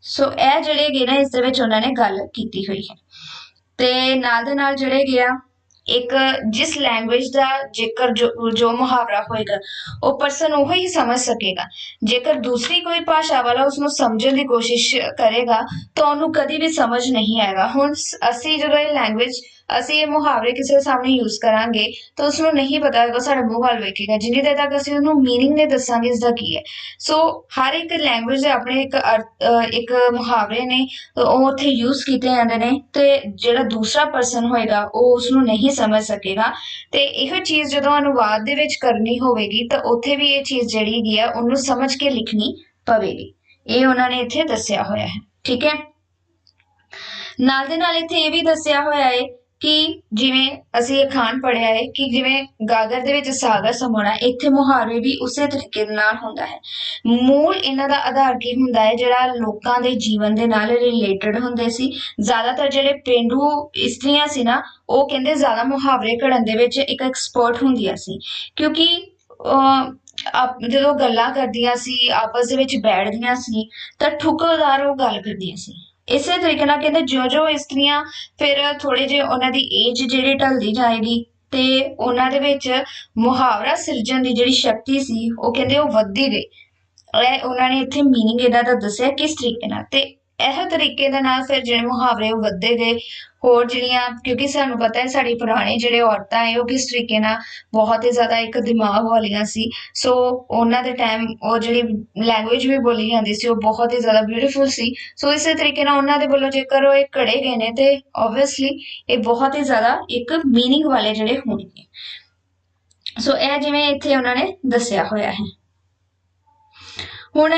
ਸੋ ਇਹ ਜਿਹੜੇ ਹੈਗੇ ਨਾ, ਇਸ ਦੇ ਵਿੱਚ ਉਹਨਾਂ ਨੇ ਗੱਲ ਕੀਤੀ ਹੋਈ ਹੈ। ਤੇ ਨਾਲ ਦੇ ਨਾਲ ਜਿਹੜੇ ਗਿਆ ਇੱਕ ਜਿਸ ਲੈਂਗੁਏਜ ਦਾ ਜੇਕਰ ਜੋ ਜੋ ਮੁਹਾਵਰਾ ਹੋਏਗਾ, ਉਹ ਪਰਸਨ ਉਹ ਹੀ ਸਮਝ ਸਕੇਗਾ। ਜੇਕਰ ਦੂਸਰੀ ਕੋਈ ਭਾਸ਼ਾ ਵਾਲਾ ਉਸ ਨੂੰ ਸਮਝਣ ਦੀ ਕੋਸ਼ਿਸ਼ ਕਰੇਗਾ, ਤਾਂ ਉਹਨੂੰ ਕਦੀ ਵੀ ਸਮਝ ਨਹੀਂ ਆਏਗਾ। ਹੁਣ ਅਸੀਂ ਜਦੋਂ ਇਹ ਲੈਂਗੁਏਜ ਅਸੀਂ ਇਹ ਮੁਹਾਵਰੇ ਕਿਸੇ ਦੇ ਸਾਹਮਣੇ ਯੂਜ਼ ਕਰਾਂਗੇ ਤਾਂ ਉਸ ਨੂੰ ਨਹੀਂ ਪਤਾ ਹੋਏਗਾ, ਸਾਡਾ ਮੂੰਹ ਵੱਲ ਵੇਖੇਗਾ। ਜਿੰਨੀ ਦੇਰ ਤੱਕ ਅਸੀਂ ਉਹਨੂੰ ਮੀਨਿੰਗ ਨਹੀਂ ਦੱਸਾਂਗੇ ਇਸ ਦਾ ਕੀ ਹੈ। ਸੋ ਹਰ ਇੱਕ ਲੈਂਗੁਏਜ ਦੇ ਆਪਣੇ ਇੱਕ ਇੱਕ ਮੁਹਾਵਰੇ ਨੇ ਉਹ ਉੱਥੇ ਯੂਜ਼ ਕੀਤੇ ਜਾਂਦੇ ਨੇ, ਤੇ ਜਿਹੜਾ ਦੂਸਰਾ ਪਰਸਨ ਹੋਏਗਾ, ਉਹ ਉਸ ਨੂੰ ਨਹੀਂ ਸਮਝ ਸਕੇਗਾ। ਤੇ ਇਹੋ ਚੀਜ਼ ਜਦੋਂ ਅਨੁਵਾਦ ਦੇ ਵਿੱਚ ਕਰਨੀ ਹੋਵੇਗੀ, ਤਾਂ ਉੱਥੇ ਵੀ ਇਹ ਚੀਜ਼ ਜਿਹੜੀ ਹੈਗੀ ਆ, ਉਹਨੂੰ ਸਮਝ ਕੇ ਲਿਖਣੀ ਪਵੇਗੀ। ਇਹ ਉਹਨਾਂ ਨੇ ਇੱਥੇ ਦੱਸਿਆ ਹੋਇਆ ਹੈ। ਠੀਕ ਹੈ? ਨਾਲ ਦੇ ਨਾਲ ਇੱਥੇ ਇਹ ਵੀ ਦੱਸਿਆ ਹੋਇਆ ਹੈ ਕਿ ਜਿਵੇਂ ਅਸੀਂ ਅਖਾਣ ਪੜ੍ਹਿਆ ਹੈ ਕਿ ਜਿਵੇਂ ਗਾਗਰ ਦੇ ਵਿੱਚ ਸਾਗਰ ਸਮਾਉਣਾ ਇੱਥੇ ਮੁਹਾਵਰੇ ਵੀ ਉਸੇ ਤਰੀਕੇ ਦੇ ਨਾਲ ਹੁੰਦਾ ਹੈ। ਮੂਲ ਇਹਨਾਂ ਦਾ ਆਧਾਰ ਕੀ ਹੁੰਦਾ ਹੈ? ਜਿਹੜਾ ਲੋਕਾਂ ਦੇ ਜੀਵਨ ਦੇ ਨਾਲ ਰਿਲੇਟਡ ਹੁੰਦੇ ਸੀ। ਜ਼ਿਆਦਾਤਰ ਜਿਹੜੇ ਪਿੰਡੂ ਇਸਤਰੀਆਂ ਸੀ ਨਾ ਉਹ ਕਹਿੰਦੇ ਜ਼ਿਆਦਾ ਮੁਹਾਵਰੇ ਘੜਨ ਦੇ ਵਿੱਚ ਇੱਕ ਐਕਸਪਰਟ ਹੁੰਦੀਆਂ ਸੀ। ਕਿਉਂਕਿ ਅਹ, ਆਪ ਜਦੋਂ ਗੱਲਾਂ ਕਰਦੀਆਂ ਸੀ ਆਪਸ ਦੇ ਵਿੱਚ ਬੈਠਦੀਆਂ ਸੀ ਤਾਂ ਠੁਕਦਾਰ ਉਹ ਗੱਲ ਕਰਦੀਆਂ ਸੀ। ਇਸੇ ਤਰੀਕੇ ਨਾਲ ਕਹਿੰਦੇ ਜੋ ਜੋ ਇਸਤਰੀਆਂ ਫਿਰ ਥੋੜੇ ਜਿਹਾ ਉਹਨਾਂ ਦੀ ਏਜ ਜਿਹੜੀ ਢਲਦੀ ਜਾਏਗੀ ਤੇ ਉਹਨਾਂ ਦੇ ਵਿੱਚ ਮੁਹਾਵਰਾ ਸਿਰਜਣ ਦੀ ਜਿਹੜੀ ਸ਼ਕਤੀ ਸੀ, ਉਹ ਕਹਿੰਦੇ ਉਹ ਵੱਧਦੀ ਗਈ। ਉਹਨਾਂ ਨੇ ਇੱਥੇ ਮੀਨਿੰਗ ਇਹਦਾ ਤਾਂ ਦੱਸਿਆ ਕਿਸ ਤਰੀਕੇ ਨਾਲ ਤੇ ਇਹ ਤਰੀਕੇ ਦੇ ਨਾਲ ਫਿਰ ਜਿਹੜੇ ਮੁਹਾਵਰੇ ਉਹ ਵੱਧਦੇ ਗਏ ਹੋਰ ਜਿਹੜੀਆਂ ਕਿਉਂਕਿ ਸਾਨੂੰ ਪਤਾ ਹੈ ਸਾਡੀ ਪੁਰਾਣੇ ਜਿਹੜੇ ਔਰਤਾਂ ਹੈ ਉਹ ਕਿਸ ਤਰੀਕੇ ਨਾਲ ਬਹੁਤ ਹੀ ਜ਼ਿਆਦਾ ਇੱਕ ਦਿਮਾਗ ਵਾਲੀਆਂ ਸੀ ਸੋ ਉਹਨਾਂ ਦੇ ਟਾਈਮ ਉਹ ਜਿਹੜੀ ਲੈਂਗੁਏਜ ਵੀ ਬੋਲੀ ਜਾਂਦੀ ਸੀ ਉਹ ਬਹੁਤ ਹੀ ਜ਼ਿਆਦਾ ਬਿਊਟੀਫੁਲ ਸੀ ਸੋ ਇਸੇ ਤਰੀਕੇ ਨਾਲ ਉਹਨਾਂ ਦੇ ਵੱਲੋਂ ਜੇਕਰ ਉਹ ਇਹ ਘੜੇ ਗਏ ਨੇ ਤੇ ਆਬਵੀਅਸਲੀ ਇਹ ਬਹੁਤ ਹੀ ਜ਼ਿਆਦਾ ਇੱਕ मीनिंग ਵਾਲੇ ਜਿਹੜੇ ਹੋਣਗੇ ਸੋ ਇਹ ਜਿਵੇਂ ਇੱਥੇ ਉਹਨਾਂ ਨੇ ਦੱਸਿਆ ਹੋਇਆ ਹੈ ਹੁਣ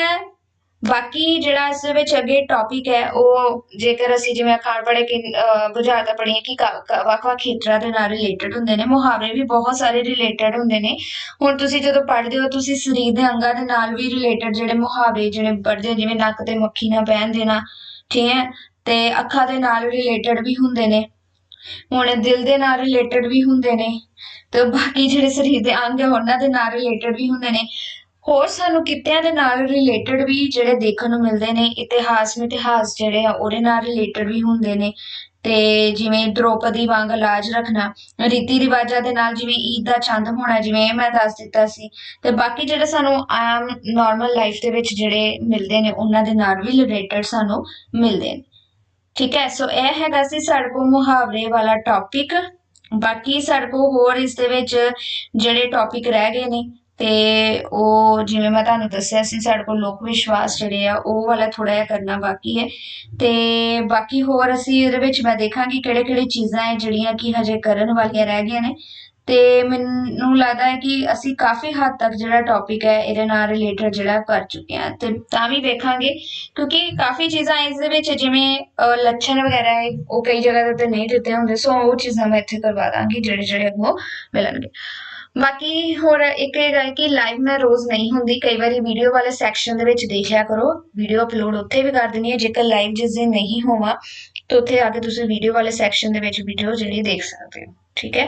ਬਾਕੀ ਜਿਹੜਾ ਇਸ ਵਿੱਚ ਅੱਗੇ ਟੌਪਿਕ ਹੈ, ਉਹ ਜੇਕਰ ਅਸੀਂ ਜਿਵੇਂ ਅਖਾਣ ਪੜ੍ਹੇ ਕਿ ਬੁਝਾਰਤਾਂ ਪੜ੍ਹੀਆਂ ਕਿ ਵੱਖ-ਵੱਖ ਖੇਤਰਾਂ ਦੇ ਨਾਲ ਰਿਲੇਟਡ ਹੁੰਦੇ ਨੇ, ਮੁਹਾਵਰੇ ਵੀ ਬਹੁਤ ਸਾਰੇ ਰਿਲੇਟਡ ਹੁੰਦੇ ਨੇ। ਹੁਣ ਤੁਸੀਂ ਜਦੋਂ ਪੜ੍ਹਦੇ ਹੋ, ਤੁਸੀਂ ਸਰੀਰ ਦੇ ਅੰਗਾਂ ਦੇ ਨਾਲ ਵੀ ਰਿਲੇਟਡ ਜਿਹੜੇ ਮੁਹਾਵਰੇ ਜਿਹੜੇ ਪੜ੍ਹਦੇ ਹੋ, ਜਿਵੇਂ ਨੱਕ ਤੇ ਮੱਖੀ ਨਾ ਬਹਿਣ ਦੇਣਾ, ਠੀਕ ਹੈ? ਤੇ ਅੱਖਾਂ ਦੇ ਨਾਲ ਰਿਲੇਟਡ ਵੀ ਹੁੰਦੇ ਨੇ। ਹੁਣ ਦਿਲ ਦੇ ਨਾਲ ਰਿਲੇਟਡ ਵੀ ਹੁੰਦੇ ਨੇ। ਤੇ ਬਾਕੀ ਜਿਹੜੇ ਸਰੀਰ ਦੇ ਅੰਗ ਹੈ, ਉਹਨਾਂ ਦੇ ਨਾਲ ਰਿਲੇਟਡ ਵੀ ਹੁੰਦੇ ਨੇ। ਹੋਰ ਸਾਨੂੰ ਕਿੱਤਿਆਂ ਦੇ ਨਾਲ ਰਿਲੇਟਡ ਵੀ ਜਿਹੜੇ ਦੇਖਣ ਨੂੰ ਮਿਲਦੇ ਨੇ, ਇਤਿਹਾਸ ਮਿਥਿਹਾਸ ਜਿਹੜੇ ਆ, ਉਹਦੇ ਨਾਲ ਰਿਲੇਟਡ ਵੀ ਹੁੰਦੇ ਨੇ। ਤੇ ਜਿਵੇਂ ਦ੍ਰੋਪਦੀ ਵਾਂਗ ਲਾਜ ਰੱਖਣਾ, ਰੀਤੀ ਰਿਵਾਜਾਂ ਦੇ ਨਾਲ ਜਿਵੇਂ ਈਦ ਦਾ ਚੰਦ ਹੋਣਾ, ਜਿਵੇਂ ਮੈਂ ਦੱਸ ਦਿੱਤਾ ਸੀ। ਤੇ ਬਾਕੀ ਜਿਹੜੇ ਸਾਨੂੰ ਆਮ ਨਾਰਮਲ ਲਾਈਫ ਦੇ ਵਿੱਚ ਜਿਹੜੇ ਮਿਲਦੇ ਨੇ, ਉਹਨਾਂ ਦੇ ਨਾਲ ਵੀ ਰਿਲੇਟਡ ਸਾਨੂੰ ਮਿਲਦੇ ਨੇ। ਠੀਕ ਹੈ, ਸੋ ਇਹ ਹੈਗਾ ਸੀ ਸਾਡੇ ਕੋਲ ਮੁਹਾਵਰੇ ਵਾਲਾ ਟੌਪਿਕ ਬਾਕੀ ਸਾਡੇ ਕੋਲ ਹੋਰ ਇਸ ਦੇ ਵਿੱਚ ਜਿਹੜੇ ਟੌਪਿਕ ਰਹਿ ਗਏ ਨੇ ਤੇ ਉਹ ਜਿਵੇਂ ਮੈਂ ਤੁਹਾਨੂੰ ਦੱਸਿਆ ਸੀ ਸਾਡੇ ਕੋਲ ਲੋਕ ਵਿਸ਼ਵਾਸ ਜਿਹੜੇ ਆ ਉਹ ਵਾਲਾ ਥੋੜਾ ਜਿਹਾ ਕਰਨਾ ਬਾਕੀ ਹੈ। ਤੇ ਬਾਕੀ ਹੋਰ ਅਸੀਂ ਇਹਦੇ ਵਿੱਚ ਮੈਂ ਦੇਖਾਂਗੀ ਕਿਹੜੇ ਕਿਹੜੇ ਚੀਜ਼ਾਂ ਹੈ ਜਿਹੜੀਆਂ ਕਿ ਹਜੇ ਕਰਨ ਵਾਲੀਆਂ ਰਹਿ ਗਈਆਂ ਨੇ। ਤੇ ਮੈਨੂੰ ਲੱਗਦਾ ਹੈ ਕਿ ਅਸੀਂ ਕਾਫੀ ਹੱਦ ਤੱਕ ਜਿਹੜਾ ਟੌਪਿਕ ਹੈ ਇਹਦੇ ਨਾਲ ਰਿਲੇਟਡ ਜਿਹੜਾ ਕਰ ਚੁੱਕੇ ਹਾਂ। ਤੇ ਤਾਂ ਵੀ ਵੇਖਾਂਗੇ ਕਿਉਂਕਿ ਕਾਫੀ ਚੀਜ਼ਾਂ ਇਸ ਦੇ ਵਿੱਚ ਜਿਵੇਂ ਅਹ, ਲੱਛਣ ਵਗੈਰਾ ਹੈ ਉਹ ਕਈ ਜਗ੍ਹਾ ਦੇ ਉੱਤੇ ਨਹੀਂ ਦਿੱਤੇ ਹੁੰਦੇ ਸੋ ਉਹ ਚੀਜ਼ਾਂ ਮੈਂ ਇੱਥੇ ਕਰਵਾ ਦਾਂਗੀ ਜਿਹੜੇ ਜਿਹੜੇ ਉਹ ਮਿਲਣਗੇ। ਬਾਕੀ ਹੋਰ ਇੱਕ ਇਹ ਗੱਲ ਕਿ ਲਾਈਵ ਮੈਂ ਰੋਜ਼ ਨਹੀਂ ਹੁੰਦੀ, ਕਈ ਵਾਰੀ ਵੀਡੀਓ ਵਾਲੇ ਸੈਕਸ਼ਨ ਦੇ ਵਿੱਚ ਦੇਖ ਲਿਆ ਕਰੋ ਵੀਡੀਓ ਅਪਲੋਡ ਉੱਥੇ ਵੀ ਕਰ ਦਿੰਦੀ ਹਾਂ, ਜੇਕਰ ਲਾਈਵ ਜਿਸ ਦਿਨ ਨਹੀਂ ਹੋਵਾਂ, ਤਾਂ ਉੱਥੇ ਆ ਕੇ ਤੁਸੀਂ ਵੀਡੀਓ ਵਾਲੇ ਸੈਕਸ਼ਨ ਦੇ ਵਿੱਚ ਵੀਡੀਓ ਜਿਹੜੀ ਦੇਖ ਸਕਦੇ ਹੋ, ਠੀਕ ਹੈ?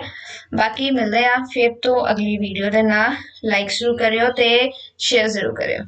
ਬਾਕੀ ਮਿਲਦੇ ਆ ਫਿਰ ਤੋਂ ਅਗਲੀ ਵੀਡੀਓ ਦੇ ਨਾਲ ਲਾਈਕ ਜ਼ਰੂਰ ਕਰਿਓ ਤੇ ਸ਼ੇਅਰ ਜ਼ਰੂਰ ਕਰਿਓ।